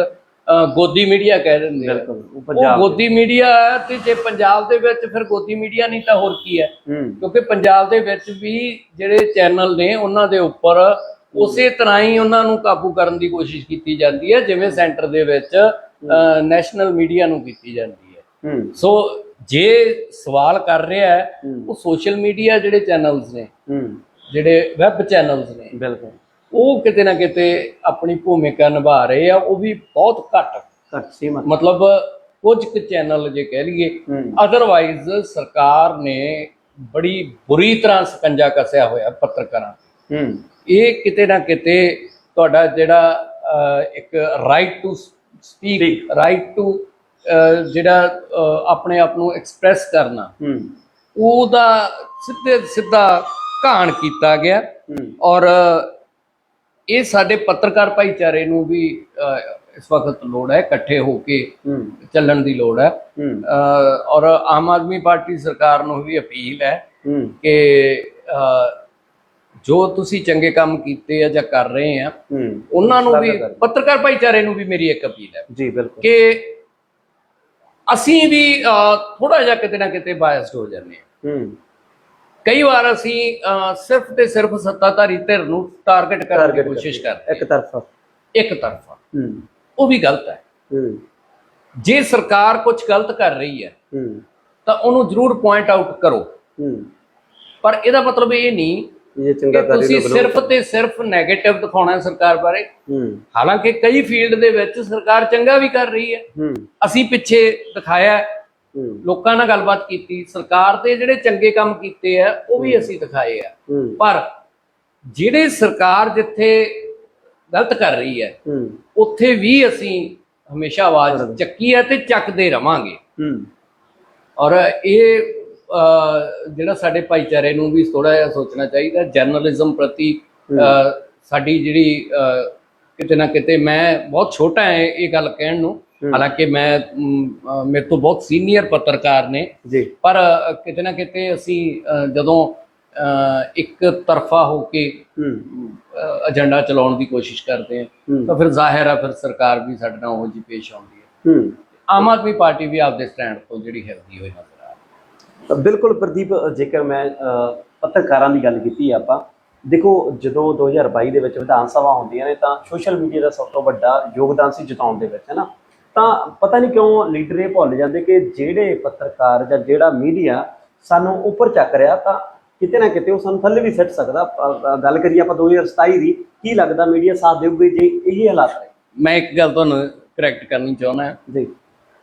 ਗੋਦੀ ਮੀਡੀਆ ਕਹਿ ਦਿੰਦੇ ਆ। ਉਹ ਗੋਦੀ ਮੀਡੀਆ ਹੈ ਤੇ ਜੇ ਪੰਜਾਬ ਦੇ ਵਿੱਚ ਫਿਰ ਗੋਦੀ ਮੀਡੀਆ ਨਹੀਂ ਤਾਂ ਹੋਰ ਕੀ ਹੂੰ? ਕਿਉਂਕਿ ਪੰਜਾਬ ਦੇ ਵਿੱਚ ਵੀ ਜਿਹੜੇ ਚੈਨਲ ਨੇ ਉਹਨਾਂ ਦੇ ਉੱਪਰ ਉਸੇ ਤਰ੍ਹਾਂ ਹੀ ਉਹਨਾਂ ਨੂੰ ਕਾਬੂ ਕਰਨ ਦੀ ਕੋਸ਼ਿਸ਼ ਕੀਤੀ ਜਾਂਦੀ ਹੈ ਜਿਵੇਂ ਸੈਂਟਰ ਦੇ ਵਿੱਚ ਨੈਸ਼ਨਲ ਮੀਡੀਆ ਨੂੰ ਕੀਤੀ ਜਾਂਦੀ ਹੈ। ਸੋ ਜੇ ਸਵਾਲ ਕਰ ਰਿਹਾ ਹੈ। ਉਹ ਸੋਸ਼ਲ ਮੀਡੀਆ ਜਿਹੜੇ ਚੈਨਲਸ ਨੇ ਜਿਹੜੇ ਵੈਬ ਚੈਨਲਸ ਨੇ ਬਿਲਕੁਲ। ਉਹ ਕਿਤੇ ਨਾ ਕਿਤੇ ਆਪਣੀ ਭੂਮਿਕਾ ਨਿਭਾ ਰਹੇ ਆ ਉਹ ਵੀ ਬਹੁਤ ਘੱਟ। ਘੱਟ ਸੀਮਤ। ਮਤਲਬ ਕੁਝ ਕੁ ਚੈਨਲ ਜੇ ਕਹਿ ਲਈਏ ਅਦਰਵਾਈਜ਼ ਸਰਕਾਰ ਨੇ ਬੜੀ ਬੁਰੀ ਤਰ੍ਹਾਂ ਸਕੰਜਾ ਕੱਸਿਆ ਹੋਇਆ ਪੱਤਰਕਾਰਾਂ। ਹੂੰ। ਇਹ ਕਿਤੇ ਨਾ ਕਿਤੇ ਤੁਹਾਡਾ ਜਿਹੜਾ ਇੱਕ right to speak right to ਜਿਹੜਾ ਆਪਣੇ ਆਪ ਨੂੰ ਐਕਸਪ੍ਰੈਸ ਕਰਨਾ ਉਹਦਾ ਸਿੱਧੇ ਸਿੱਧਾ ਘਾਣ ਕੀਤਾ ਗਿਆ। ਔਰ ਇਹ ਸਾਡੇ ਪੱਤਰਕਾਰ ਭਾਈਚਾਰੇ ਨੂੰ ਵੀ ਇਸ ਵਕਤ ਲੋੜ ਹੈ ਇਕੱਠੇ ਹੋ ਕੇ ਚੱਲਣ ਦੀ ਲੋੜ ਹੈ। ਔਰ ਆਮ ਆਦਮੀ ਪਾਰਟੀ ਸਰਕਾਰ ਨੂੰ ਵੀ ਅਪੀਲ ਹੈ ਕਿ ਜੋ ਤੁਸੀਂ ਚੰਗੇ ਕੰਮ ਕੀਤੇ ਆ ਜਾਂ ਕਰ ਰਹੇ ਆ ਉਹਨਾਂ ਨੂੰ ਵੀ। ਪੱਤਰਕਾਰ ਭਾਈਚਾਰੇ ਨੂੰ ਵੀ ਮੇਰੀ ਇੱਕ ਅਪੀਲ ਹੈ ਜੀ ਬਿਲਕੁਲ। ਕਿ ਅਸੀਂ ਵੀ ਥੋੜਾ ਜਿਹਾ ਕਿਤੇ ਨਾ ਕਿਤੇ ਬਾਇਸਡ ਹੋ ਜਾਂਦੇ ਹਾਂ। ਕਈ ਵਾਰ ਅਸੀਂ ਸਿਰਫ ਤੇ ਸਿਰਫ ਸੱਤਾਧਾਰੀ ਧਿਰ ਨੂੰ ਟਾਰਗੇਟ ਕਰਨ ਦੀ ਕੋਸ਼ਿਸ਼ ਕਰਦੇ। ਇੱਕ ਤਰਫਾ। ਇੱਕ ਤਰਫਾ। ਉਹ ਵੀ ਗਲਤ ਹੈ। ਜੇ ਸਰਕਾਰ ਕੁਝ ਗਲਤ ਕਰ ਰਹੀ ਹੈ ਤਾਂ ਉਹਨੂੰ ਜ਼ਰੂਰ ਪੁਆਇੰਟ ਆਊਟ ਕਰੋ। ਪਰ ਇਹਦਾ ਮਤਲਬ ਇਹ ਨਹੀਂ ਇਹ ਚੰਗਾ ਕਿ ਕਰ ਤੁਸੀਂ ਸਿਰਫ ਤੇ ਸਿਰਫ 네ਗੇਟਿਵ ਦਿਖਾਉਣਾ ਹੈ ਸਰਕਾਰ ਬਾਰੇ। ਹੂੰ। ਹਾਲਾਂਕਿ ਕਈ ਫੀਲਡ ਦੇ ਵਿੱਚ ਸਰਕਾਰ ਚੰਗਾ ਵੀ ਕਰ ਰਹੀ ਹੈ। ਹੂੰ। ਅਸੀਂ ਪਿੱਛੇ ਦਿਖਾਇਆ ਲੋਕਾਂ ਨਾਲ ਗੱਲਬਾਤ ਕੀਤੀ। ਸਰਕਾਰ ਦੇ ਜਿਹੜੇ ਚੰਗੇ ਕੰਮ ਕੀਤੇ ਆ ਉਹ ਵੀ ਅਸੀਂ ਦਿਖਾਏ ਆ ਪਰ ਜਿਹੜੇ ਸਰਕਾਰ ਜਿੱਥੇ ਗਲਤ ਕਰ ਰਹੀ ਹੈ ਉੱਥੇ ਵੀ ਅਸੀਂ ਹਮੇਸ਼ਾ ਆਵਾਜ਼ ਚੱਕੀ ਹੈ ਤੇ ਚੱਕਦੇ ਰਵਾਂਗੇ। ਔਰ ਇਹ ਜਿਹੜਾ ਸਾਡੇ ਭਾਈਚਾਰੇ ਨੂੰ ਵੀ ਥੋੜਾ ਜਿਹਾ ਸੋਚਣਾ ਚਾਹੀਦਾ ਜਰਨਲਿਜ਼ਮ ਪ੍ਰਤੀ ਸਾਡੀ ਜਿਹੜੀ ਕਿਤੇ ਨਾ ਕਿਤੇ ਮੈਂ ਬਹੁਤ ਛੋਟਾ ਹੈ ਇਹ ਗੱਲ ਕਹਿਣ ਨੂੰ। ਹਾਲਾਂਕਿ ਮੈਂ ਮੇਰੇ ਤੋਂ ਬਹੁਤ ਸੀਨੀਅਰ ਪੱਤਰਕਾਰ ਨੇ। ਜੀ। ਪਰ ਕਿਤੇ ਨਾ ਕਿਤੇ ਅਸੀਂ ਜਦੋਂ ਇੱਕ ਤਰਫਾ ਹੋ ਕੇ ਏਜੰਡਾ ਚਲਾਉਣ ਦੀ ਕੋਸ਼ਿਸ਼ ਕਰਦੇ ਹਾਂ ਤਾਂ ਫਿਰ ਜ਼ਾਹਿਰ ਹੈ ਫਿਰ ਸਰਕਾਰ ਵੀ ਸਾਡੇ ਨਾਲ ਉਹੋ ਜਿਹੀ ਪੇਸ਼ ਆਉਂਦੀ ਹੈ। ਆਮ ਆਦਮੀ ਪਾਰਟੀ ਵੀ ਆਪਦੇ ਸਟੈਂਡ ਤੋਂ ਜਿਹੜੀ ਹਿਲਦੀ ਹੋਈ ਆ ਹੈ ਬਿਲਕੁਲ ਪ੍ਰਦੀਪ ਜੇਕਰ ਮੈਂ ਪੱਤਰਕਾਰਾਂ ਦੀ ਗੱਲ ਕੀਤੀ ਹੈ ਆਪਾਂ ਦੇਖੋ ਜਦੋਂ 2022 ਦੇ ਵਿੱਚ ਵਿਧਾਨ ਸਭਾ ਹੁੰਦੀਆਂ ਨੇ ਤਾਂ ਸੋਸ਼ਲ ਮੀਡੀਆ ਦਾ ਸਭ ਤੋਂ ਵੱਡਾ ਯੋਗਦਾਨ ਸੀ ਜਿਤਾਉਣ ਦੇ ਵਿੱਚ ਹੈ ਨਾ ਤਾਂ ਪਤਾ ਨਹੀਂ ਕਿਉਂ ਲੀਡਰ ਇਹ ਭੁੱਲ ਜਾਂਦੇ ਕਿ ਜਿਹੜੇ ਪੱਤਰਕਾਰ ਜਾਂ ਜਿਹੜਾ ਮੀਡੀਆ ਸਾਨੂੰ ਉੱਪਰ ਚੱਕ ਰਿਹਾ ਤਾਂ ਕਿਤੇ ਨਾ ਕਿਤੇ ਉਹ ਸਾਨੂੰ ਥੱਲੇ ਵੀ ਸਿੱਟ ਸਕਦਾ। ਗੱਲ ਕਰੀਏ ਆਪਾਂ 2027 ਦੀ ਕੀ ਲੱਗਦਾ ਮੀਡੀਆ ਸਾਥ ਦੇਊਗੀ ਜੇ ਇਹ ਹਾਲਾਤ ਹੈ ਮੈਂ ਇੱਕ ਗੱਲ ਤੁਹਾਨੂੰ ਕਰੈਕਟ ਕਰਨੀ ਚਾਹੁੰਦਾ। ਜੀ।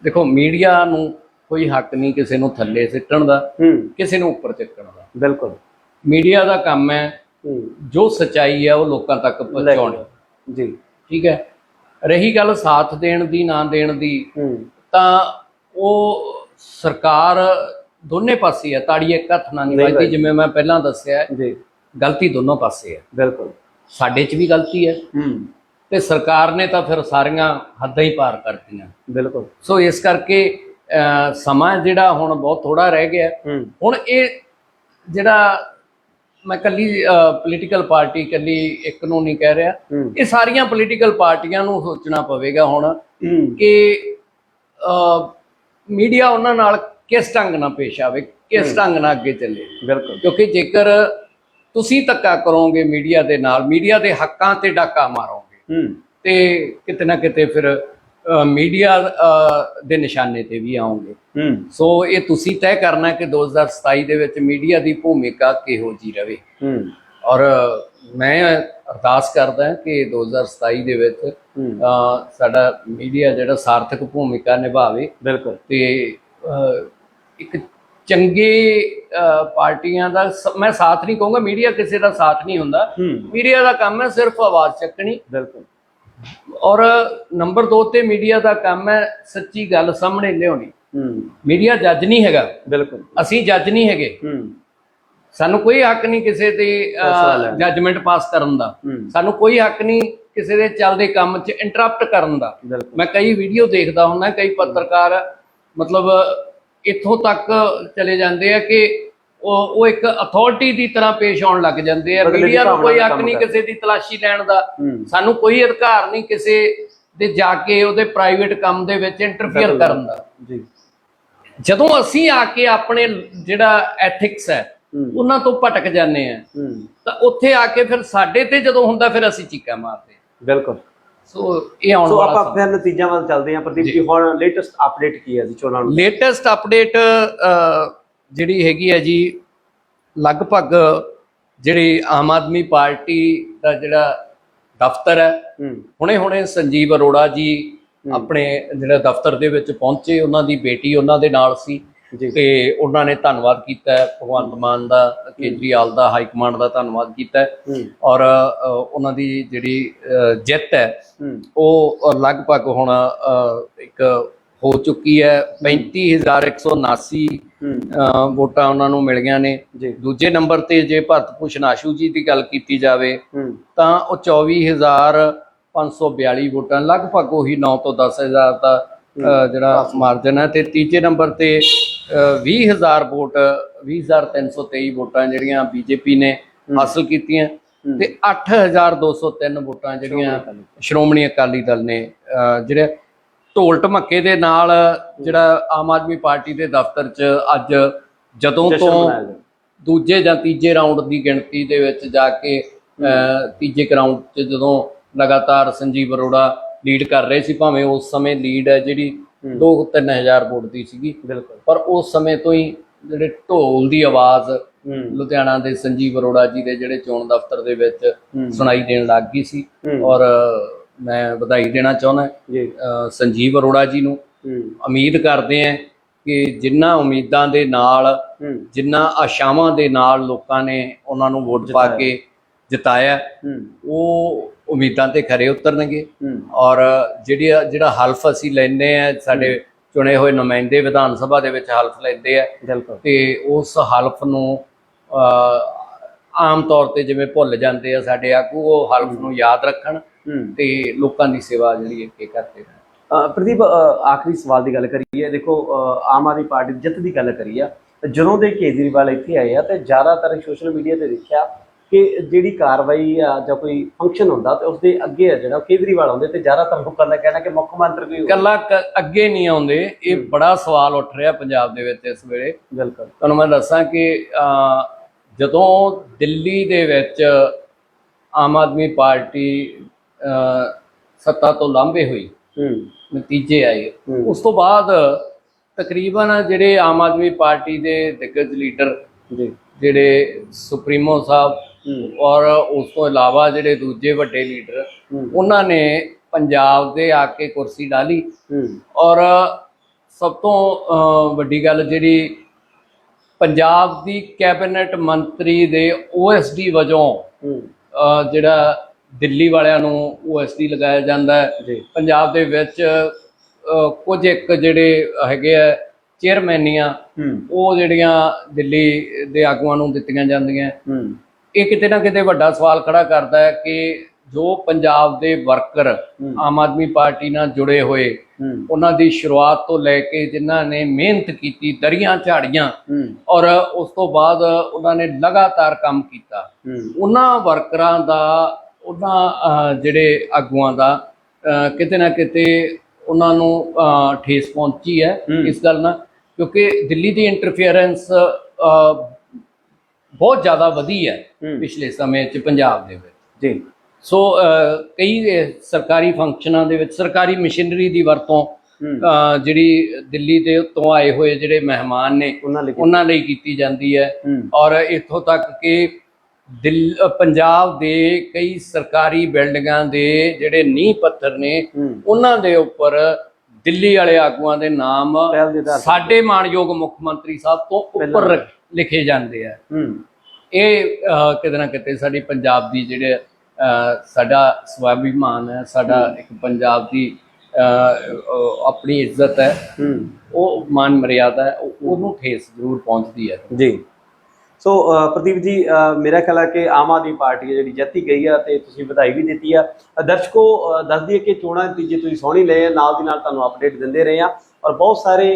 ਦੇਖੋ ਮੀਡੀਆ ਨੂੰ ਕੋਈ ਹੱਕ ਨਹੀਂ ਕਿਸੇ ਨੂੰ ਥੱਲੇ ਸਿੱਟਣ ਦਾ ਕਿਸੇ ਨੂੰ ਉੱਪਰ ਚੱਕਣ ਦਾ। ਬਿਲਕੁਲ। ਮੀਡੀਆ ਦਾ ਕੰਮ ਹੈ ਜੋ ਸਚਾਈ ਹੈ ਉਹ ਲੋਕਾਂ ਤੱਕ ਪਹੁੰਚਾਉਣੀ। ਜੀ। ਠੀਕ ਹੈ? ਰਹੀ ਗੱਲ ਸਾਥ ਦੇਣ ਦੀ ਨਾ ਦੇਣ ਦੀ ਤਾਂ ਉਹ ਸਰਕਾਰ ਦੋਨੇ ਪਾਸੇ ਹੈ। ਤਾੜੀ ਇੱਕ ਹੱਥ ਨਾਲ ਨਹੀਂ ਵੱਜਦੀ। ਜਿਵੇਂ ਮੈਂ ਪਹਿਲਾਂ ਦੱਸਿਆ ਜੀ। ਗਲਤੀ ਦੋਨੋਂ ਪਾਸੇ ਹੈ। ਬਿਲਕੁਲ। ਸਾਡੇ 'ਚ ਵੀ ਗਲਤੀ ਹੈ। ਤੇ ਸਰਕਾਰ ਨੇ ਤਾਂ ਫਿਰ ਸਾਰੀਆਂ ਹੱਦਾਂ ਹੀ ਪਾਰ ਕਰਤੀਆਂ। ਬਿਲਕੁਲ। ਸੋ ਇਸ ਕਰਕੇ ਸਮਾਂ ਜਿਹੜਾ ਹੁਣ ਬਹੁਤ ਥੋੜਾ ਰਹਿ ਗਿਆ। ਹੁਣ ਇਹ ਜਿਹੜਾ ਮੈਂ ਕੱਲੀ ਪੋਲੀਟੀਕਲ ਪਾਰਟੀ ਕੱਲੀ ਇੱਕ ਨੂੰ ਨਹੀਂ ਕਹਿ ਰਿਹਾ। ਇਹ ਸਾਰੀਆਂ ਪੋਲੀਟੀਕਲ ਪਾਰਟੀਆਂ ਨੂੰ ਸੋਚਣਾ ਪਵੇਗਾ ਹੁਣ ਕਿ ਮੀਡੀਆ ਉਹਨਾਂ ਨਾਲ ਕਿਸ ਢੰਗ ਨਾਲ ਪੇਸ਼ ਆਵੇ ਕਿਸ ਢੰਗ ਨਾਲ ਅੱਗੇ ਚੱਲੇ। ਬਿਲਕੁਲ। ਕਿਉਂਕਿ ਜੇਕਰ ਤੁਸੀਂ ਧੱਕਾ ਕਰੋਗੇ ਮੀਡੀਆ ਦੇ ਨਾਲ ਮੀਡੀਆ ਦੇ ਹੱਕਾਂ ਤੇ ਡਾਕਾ ਮਾਰੋਗੇ ਤੇ ਕਿਤੇ ਨਾ ਕਿਤੇ ਫਿਰ ਮੀਡੀਆ ਦੇ ਨਿਸ਼ਾਨੇ ਤੇ ਵੀ ਆਉਂਗੇ। ਹੂੰ। ਸੋ ਇਹ ਤੁਸੀਂ ਤੈਅ ਕਰਨਾ ਕਿ 2027 ਦੇ ਵਿੱਚ ਮੀਡੀਆ ਦੀ ਭੂਮਿਕਾ ਕਿਹੋ ਜੀ ਰਵੇ। ਹੂੰ। ਔਰ ਮੈਂ ਅਰਦਾਸ ਕਰਦਾ ਕਿ 2027 ਦੇ ਵਿੱਚ ਸਾਡਾ ਮੀਡੀਆ ਜਿਹੜਾ ਸਾਰਥਕ ਭੂਮਿਕਾ ਨਿਭਾਵੇ। ਬਿਲਕੁਲ। ਤੇ ਇੱਕ ਚੰਗੇ ਪਾਰਟੀਆਂ ਦਾ ਮੈਂ ਸਾਥ ਨਹੀਂ ਕਹੂੰਗਾ ਮੀਡੀਆ ਕਿਸੇ ਦਾ ਸਾਥ ਨਹੀਂ ਹੁੰਦਾ। ਮੀਡੀਆ ਦਾ ਕੰਮ ਹੈ ਸਿਰਫ ਆਵਾਜ਼ ਚੱਕਣੀ। ਬਿਲਕੁਲ। ਔਰ ਨੰਬਰ 2 ਤੇ ਮੀਡੀਆ ਦਾ ਕੰਮ ਹੈ ਸੱਚੀ ਗੱਲ ਸਾਹਮਣੇ ਲਿਆਉਣੀ। ਹੂੰ। ਮੀਡੀਆ ਜੱਜ ਨਹੀਂ ਹੈਗਾ। ਬਿਲਕੁਲ। ਅਸੀਂ ਜੱਜ ਨਹੀਂ ਹੈਗੇ। ਹੂੰ। ਸਾਨੂੰ ਕੋਈ ਹੱਕ ਨਹੀਂ ਕਿਸੇ ਤੇ। ਜੱਜਮੈਂਟ ਪਾਸ ਕਰਨ ਦਾ। ਸਾਨੂੰ ਕੋਈ ਹੱਕ ਨਹੀਂ ਕਿਸੇ ਦੇ ਚੱਲਦੇ ਕੰਮ 'ਚ ਇੰਟਰਰਪਟ ਕਰਨ ਦਾ। ਮੈਂ ਕਈ ਵੀਡੀਓ ਦੇਖਦਾ ਹੁੰਦਾ ਕਈ ਪੱਤਰਕਾਰ ਮਤਲਬ ਇੱਥੋਂ ਤੱਕ ਚਲੇ ਜਾਂਦੇ ਆ ਕਿ ਉਹ ਉਹ ਇੱਕ ਅਥਾਰਟੀ ਦੀ ਤਰ੍ਹਾਂ ਪੇਸ਼ ਆਉਣ ਲੱਗ ਜਾਂਦੇ ਆ। ਮੀਡੀਆ ਨੂੰ ਕੋਈ ਹੱਕ ਨਹੀਂ। ਕਿਸੇ ਦੀ ਤਲਾਸ਼ੀ ਲੈਣ ਦਾ। ਸਾਨੂੰ ਕੋਈ ਅਧਿਕਾਰ ਨਹੀਂ ਕਿਸੇ ਦੇ ਜਾ ਕੇ ਉਹਦੇ ਪ੍ਰਾਈਵੇਟ ਕੰਮ ਦੇ ਵਿੱਚ ਇੰਟਰਫੀਅਰ। ਕਰਨ ਦਾ। ਜੀ। ਜਦੋਂ ਅਸੀਂ ਆ ਕੇ ਆਪਣੇ ਜਿਹੜਾ ਐਥਿਕਸ ਹੈ ਉਹਨਾਂ ਤੋਂ ਭਟਕ ਜਾਂਦੇ ਆ। ਤਾਂ ਉੱਥੇ ਆ ਕੇ ਫਿਰ ਸਾਡੇ ਤੇ ਜਦੋਂ ਹੁੰਦਾ ਫਿਰ ਅਸੀਂ ਚੀਕਾਂ ਮਾਰਦੇ। ਬਿਲਕੁਲ। ਸੋ ਇਹ ਆਉਣ ਸੋ ਵਾਲਾ ਆਪਾਂ ਫਿਰ ਨਤੀਜਿਆਂ ਵੱਲ ਚੱਲਦੇ ਹਾਂ। ਪ੍ਰਦੀਪ ਜੀ ਹੁਣ ਲੇਟੈਸਟ ਅਪਡੇਟ ਕੀ ਹੈ ਜੀ ਚੋਣਾਂ ਨੂੰ ਲੇਟੈਸਟ ਅਪਡੇਟ ਜਿਹੜੀ ਹੈਗੀ ਹੈ ਜੀ ਲਗਭਗ ਜਿਹੜੀ ਆਮ ਆਦਮੀ ਪਾਰਟੀ ਦਾ ਜਿਹੜਾ ਦਫ਼ਤਰ ਹੈ ਹੂੰ। ਹੁਣੇ ਹੁਣੇ ਸੰਜੀਵ ਅਰੋੜਾ ਜੀ ਆਪਣੇ ਜਿਹੜਾ ਦਫ਼ਤਰ ਦੇ ਵਿੱਚ ਪਹੁੰਚੇ ਉਹਨਾਂ ਦੀ ਬੇਟੀ ਉਹਨਾਂ ਦੇ ਨਾਲ ਸੀ ਤੇ ਉਹਨਾਂ ਨੇ ਧੰਨਵਾਦ ਕੀਤਾ ਭਗਵੰਤ ਮਾਨ ਦਾ ਕੇਜਰੀਵਾਲ ਦਾ ਹਾਈ ਕਮਾਂਡ ਦਾ ਧੰਨਵਾਦ ਕੀਤਾ ਔਰ ਉਹਨਾਂ ਦੀ ਜਿਹੜੀ ਜਿੱਤ ਹੈ ਉਹ ਲਗਭਗ ਹੁਣ ਇੱਕ ਹੋ ਚੁੱਕੀ ਹੈ। 35179 ਹੂੰ। ਅ, ਵੋਟਾਂ ਉਹਨਾਂ ਨੂੰ ਮਿਲ ਗਈਆਂ ਨੇ। ਦੂਜੇ ਨੰਬਰ ਤੇ ਜੇ ਭਰਤ ਭੂਸ਼ਣ ਆਸ਼ੂ ਜੀ ਦੀ ਗੱਲ ਕੀਤੀ ਜਾਵੇ ਤਾਂ ਉਹ 24542 ਵੋਟਾਂ ਲਗਭਗ ਉਹੀ 9 ਤੋਂ 10000 ਦਾ ਜਿਹੜਾ ਮਾਰਜਨ ਹੈ। ਤੇ ਤੀਜੇ ਨੰਬਰ ਤੇ ਅ, 20000 ਵੋਟ 20323 ਵੋਟਾਂ ਜਿਹੜੀਆਂ ਬੀਜੇਪੀ ਨੇ ਹਾਸਲ ਕੀਤੀਆਂ। ਤੇ 8203 ਵੋਟਾਂ ਜਿਹੜੀਆਂ ਸ਼੍ਰੋਮਣੀ ਅਕਾਲੀ ਦਲ। ਨੇ ਜਿਹੜੇ ਢੋਲ ਢਮੱਕੇ ਦੇ ਨਾਲ ਜਿਹੜਾ ਆਮ ਆਦਮੀ ਪਾਰਟੀ ਦੇ ਦਫ਼ਤਰ 'ਚ ਅੱਜ ਜਦੋਂ ਤੋਂ। ਦੂਜੇ ਜਾਂ ਤੀਜੇ ਰਾਊਂਡ ਦੀ ਗਿਣਤੀ ਦੇ ਵਿੱਚ ਜਾ ਕੇ ਤੀਜੇ ਰਾਊਂਡ 'ਚ ਜਦੋਂ ਲਗਾਤਾਰ ਸੰਜੀਵ ਅਰੋੜਾ ਲੀਡ ਕਰ ਰਹੇ ਸੀ ਭਾਵੇਂ ਉਸ ਸਮੇਂ ਲੀਡ ਹੈ ਜਿਹੜੀ 2-3000 ਵੋਟ ਦੀ ਸੀਗੀ ਬਿਲਕੁਲ ਪਰ ਉਸ ਸਮੇਂ ਤੋਂ ਹੀ ਜਿਹੜੇ ਢੋਲ ਦੀ ਆਵਾਜ਼ ਲੁਧਿਆਣਾ ਦੇ ਸੰਜੀਵ ਅਰੋੜਾ ਜੀ ਦੇ ਜਿਹੜੇ ਚੋਣ ਦਫ਼ਤਰ ਦੇ ਵਿੱਚ। ਸੁਣਾਈ ਦੇਣ ਲੱਗ ਗਈ ਸੀ। ਔਰ ਮੈਂ ਵਧਾਈ ਦੇਣਾ ਚਾਹੁੰਦਾ ਜੀ। ਸੰਜੀਵ ਅਰੋੜਾ ਜੀ ਨੂੰ ਉਮੀਦ ਕਰਦੇ ਹਾਂ ਕਿ ਜਿੰਨਾ ਉਮੀਦਾਂ ਦੇ ਨਾਲ ਜਿੰਨਾ ਆਸ਼ਾਵਾਂ ਦੇ ਨਾਲ ਲੋਕਾਂ ਨੇ ਉਹਨਾਂ ਨੂੰ ਵੋਟ ਪਾ ਕੇ ਜਿਤਾਇਆ। ਉਹ ਉਮੀਦਾਂ ਤੇ ਖਰੇ ਉਤਰਨਗੇ। ਔਰ ਜਿਹੜੀ ਜਿਹੜਾ ਹਲਫ ਅਸੀਂ ਲੈਂਦੇ ਆ ਸਾਡੇ ਚੁਣੇ ਹੋਏ ਨੁਮਾਇੰਦੇ ਵਿਧਾਨ ਸਭਾ ਦੇ ਵਿੱਚ ਹਲਫ ਲੈਂਦੇ ਆ। ਤੇ ਉਸ ਹਲਫ ਨੂੰ ਆਮ ਤੌਰ ਤੇ ਜਿਵੇਂ ਭੁੱਲ ਜਾਂਦੇ ਆ ਸਾਡੇ ਆਗੂ ਉਹ ਹਲਫ ਨੂੰ ਯਾਦ ਰੱਖਣ। ਤੇ ਲੋਕਾਂ ਦੀ ਸੇਵਾ ਜਿਹੜੀ ਅੱਗੇ ਕਰਦੇ ਰਹਿਣ ਪ੍ਰਦੀਪ ਆਖਰੀ ਸਵਾਲ ਦੀ ਗੱਲ ਕਰੀਏ ਦੇਖੋ ਆਮ ਆਦਮੀ ਪਾਰਟੀ ਦੀ ਜਿੱਤ ਦੀ ਗੱਲ ਕਰੀਏ ਜਦੋਂ ਦੇ ਕੇਜਰੀਵਾਲ ਇੱਥੇ ਆਏ ਆ ਤੇ ਜ਼ਿਆਦਾਤਰ ਸੋਸ਼ਲ ਮੀਡੀਆ ਤੇ ਦੇਖਿਆ ਕਿ ਜਿਹੜੀ ਕਾਰਵਾਈ ਆ ਜਾਂ ਕੋਈ ਫੰਕਸ਼ਨ ਹੁੰਦਾ ਤੇ ਉਸਦੇ ਅੱਗੇ ਆ ਜਿਹੜਾ ਕੇਜਰੀਵਾਲ ਹੁੰਦੇ ਤੇ ਜ਼ਿਆਦਾਤਰ ਲੋਕਾਂ ਦਾ ਕਹਿਣਾ ਕਿ ਮੁੱਖ ਮੰਤਰੀ ਵੀ ਇਕੱਲਾ ਕ- ਅੱਗੇ ਨਹੀਂ ਆਉਂਦੇ। ਇਹ ਬੜਾ ਸਵਾਲ ਉੱਠ ਰਿਹਾ ਪੰਜਾਬ ਦੇ ਵਿੱਚ ਇਸ ਵੇਲੇ। ਬਿਲਕੁਲ। ਤੁਹਾਨੂੰ ਮੈਂ ਦੱਸਾਂ ਕਿ ਜਦੋਂ ਦਿੱਲੀ ਦੇ ਵਿੱਚ ਆਮ ਆਦਮੀ ਪਾਰਟੀ ਸੱਤਾ ਤੋਂ ਲਾਂਭੇ ਹੋਈ। ਹੂੰ। ਨਤੀਜੇ ਆਏ। ਉਸ ਤੋਂ ਬਾਅਦ ਤਕਰੀਬਨ ਜਿਹੜੇ ਆਮ ਆਦਮੀ ਪਾਰਟੀ ਦੇ ਦਿੱਗਜ ਲੀਡਰ ਜਿਹੜੇ ਸੁਪਰੀਮੋ ਸਾਹਿਬ ਔਰ ਉਸ ਤੋਂ ਇਲਾਵਾ ਜਿਹੜੇ ਦੂਜੇ ਵੱਡੇ ਲੀਡਰ ਉਹਨਾਂ ਨੇ ਪੰਜਾਬ ਦੇ ਆ ਕੇ ਕੁਰਸੀ ਡਾਲੀ। ਔਰ ਸਭ ਤੋਂ ਵੱਡੀ ਗੱਲ ਜਿਹੜੀ ਪੰਜਾਬ ਦੀ ਕੈਬਨਿਟ ਮੰਤਰੀ ਦੇ ਓਐਸਡੀ ਵਜੋਂ ਜਿਹੜਾ ਦਿੱਲੀ ਵਾਲਿਆਂ ਨੂੰ ਓਐਸਡੀ ਲਗਾਇਆ ਜਾਂਦਾ ਹੈ। ਪੰਜਾਬ ਦੇ ਵਿੱਚ ਕੁਝ ਇੱਕ ਜਿਹੜੇ ਹੈਗੇ ਆ ਚੇਅਰਮੈਨੀਆਂ ਉਹ ਜਿਹੜੀਆਂ ਦਿੱਲੀ ਦੇ ਆਗੂਆਂ ਨੂੰ ਦਿੱਤੀਆਂ ਜਾਂਦੀਆਂ। ਇਹ ਕਿਤੇ ਨਾ ਕਿਤੇ ਵੱਡਾ ਸਵਾਲ ਖੜਾ ਕਰਦਾ ਹੈ ਕਿ ਜੋ ਪੰਜਾਬ ਦੇ ਵਰਕਰ। ਆਮ ਆਦਮੀ ਪਾਰਟੀ ਨਾਲ ਜੁੜੇ ਹੋਏ ਉਹਨਾਂ ਦੀ ਸ਼ੁਰੂਆਤ ਤੋਂ ਲੈ ਕੇ ਜਿਨ੍ਹਾਂ ਨੇ ਮਿਹਨਤ ਕੀਤੀ ਦਰੀਆਂ ਝਾੜੀਆਂ ਔਰ ਉਸ ਤੋਂ ਬਾਅਦ ਉਹਨਾਂ ਨੇ ਲਗਾਤਾਰ ਕੰਮ ਕੀਤਾ। ਉਹਨਾਂ ਵਰਕਰਾਂ ਦਾ ਉਹਨਾਂ ਜਿਹੜੇ ਆਗੂਆਂ ਦਾ ਕਿਤੇ ਨਾ ਕਿਤੇ ਉਹਨਾਂ ਨੂੰ ਠੇਸ ਪਹੁੰਚੀ ਹੈ। ਇਸ ਗੱਲ ਨਾਲ ਕਿਉਂਕਿ ਦਿੱਲੀ ਦੀ ਇੰਟਰਫੀਅਰੈਂਸ ਬਹੁਤ ਜ਼ਿਆਦਾ ਵਧੀ ਹੈ। ਪਿਛਲੇ ਸਮੇਂ 'ਚ ਪੰਜਾਬ ਦੇ ਵਿੱਚ। ਜੀ। ਸੋ ਕਈ ਸਰਕਾਰੀ ਫੰਕਸ਼ਨਾਂ ਦੇ ਵਿੱਚ ਸਰਕਾਰੀ ਮਸ਼ੀਨਰੀ ਦੀ ਵਰਤੋਂ ਜਿਹੜੀ ਦਿੱਲੀ ਦੇ ਤੋਂ ਆਏ ਹੋਏ ਜਿਹੜੇ ਮਹਿਮਾਨ ਨੇ ਉਹਨਾਂ ਲਈ ਕੀਤੀ ਜਾਂਦੀ ਹੂੰ। ਔਰ ਇੱਥੋਂ ਤੱਕ ਕਿ ਦਿਲ ਪੰਜਾਬ ਦੇ ਕਈ ਸਰਕਾਰੀ ਬਿਲਡਿੰਗਾਂ ਦੇ ਜਿਹੜੇ ਨੀਂਹ ਪੱਥਰ ਨੇ ਉਹਨਾਂ ਦੇ ਉੱਪਰ ਦਿੱਲੀ ਵਾਲੇ ਆਗੂਆਂ ਦੇ ਨਾਮ। ਸਾਡੇ ਮਾਣਯੋਗ ਮੁੱਖ ਮੰਤਰੀ ਸਾਹਿਬ ਤੋਂ ਉੱਪਰ ਲਿਖੇ ਜਾਂਦੇ ਆ। ਇਹ ਕਿਤੇ ਨਾ ਕਿਤੇ ਸਾਡੀ ਪੰਜਾਬ ਦੀ ਜਿਹੜੇ ਸਾਡਾ ਸਵਾਭਿਮਾਨ ਹੈ ਸਾਡਾ ਇੱਕ ਪੰਜਾਬ ਦੀ ਆਪਣੀ ਇੱਜ਼ਤ ਹੈ। ਉਹ ਮਾਨ ਮਰਿਆਦਾ ਉਹਨੂੰ ਠੇਸ ਜ਼ਰੂਰ ਪਹੁੰਚਦੀ ਹੈ। ਜੀ। ਸੋ ਪ੍ਰਦੀਪ ਜੀ ਮੇਰਾ ਖਿਆਲ ਹੈ ਕਿ ਆਮ ਆਦਮੀ ਪਾਰਟੀ ਹੈ ਜਿਹੜੀ ਜਿੱਤੀ ਗਈ ਆ ਤੇ ਤੁਸੀਂ ਵਧਾਈ ਵੀ ਦਿੱਤੀ ਆ ਦਰਸ਼ਕੋ ਅ, ਦੱਸ ਦਈਏ ਕਿ ਚੋਣਾਂ ਦੇ ਨਤੀਜੇ ਤੁਸੀਂ ਸੋਹਣੀ ਲਏ ਆ ਨਾਲ ਦੀ ਨਾਲ ਤੁਹਾਨੂੰ ਅਪਡੇਟ ਦਿੰਦੇ ਰਹੇ ਆ ਔਰ ਬਹੁਤ ਸਾਰੇ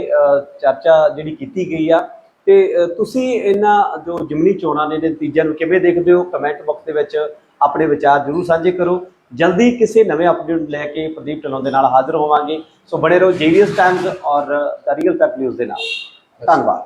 ਚਰਚਾ ਜਿਹੜੀ ਕੀਤੀ ਗਈ ਆ ਤੇ ਤੁਸੀਂ ਇਹਨਾਂ ਜੋ ਜਿਮਨੀ ਚੋਣਾਂ ਨੇ ਦੇ ਨਤੀਜਿਆਂ ਨੂੰ ਕਿਵੇਂ ਦੇਖਦੇ ਹੋ ਕਮੈਂਟ ਬਾਕਸ ਦੇ ਵਿੱਚ ਆਪਣੇ ਵਿਚਾਰ ਜਰੂਰ ਸਾਂਝੇ ਕਰੋ ਜਲਦੀ ਕਿਸੇ ਨਵੇਂ ਅਪਡੇਟ ਲੈ ਕੇ ਪ੍ਰਦੀਪ ਢਿੱਲੋਂ ਦੇ ਨਾਲ ਹਾਜ਼ਰ ਹੋਵਾਂਗੇ ਸੋ ਬਣੇ ਰਹੋ ਜੀਵੀਐਸ ਟਾਈਮਜ਼ ਔਰ ਦ ਰੀਅਲ ਫੈਕਟ ਨਿਊਜ਼ ਦੇ ਨਾਲ ਧੰਨਵਾਦ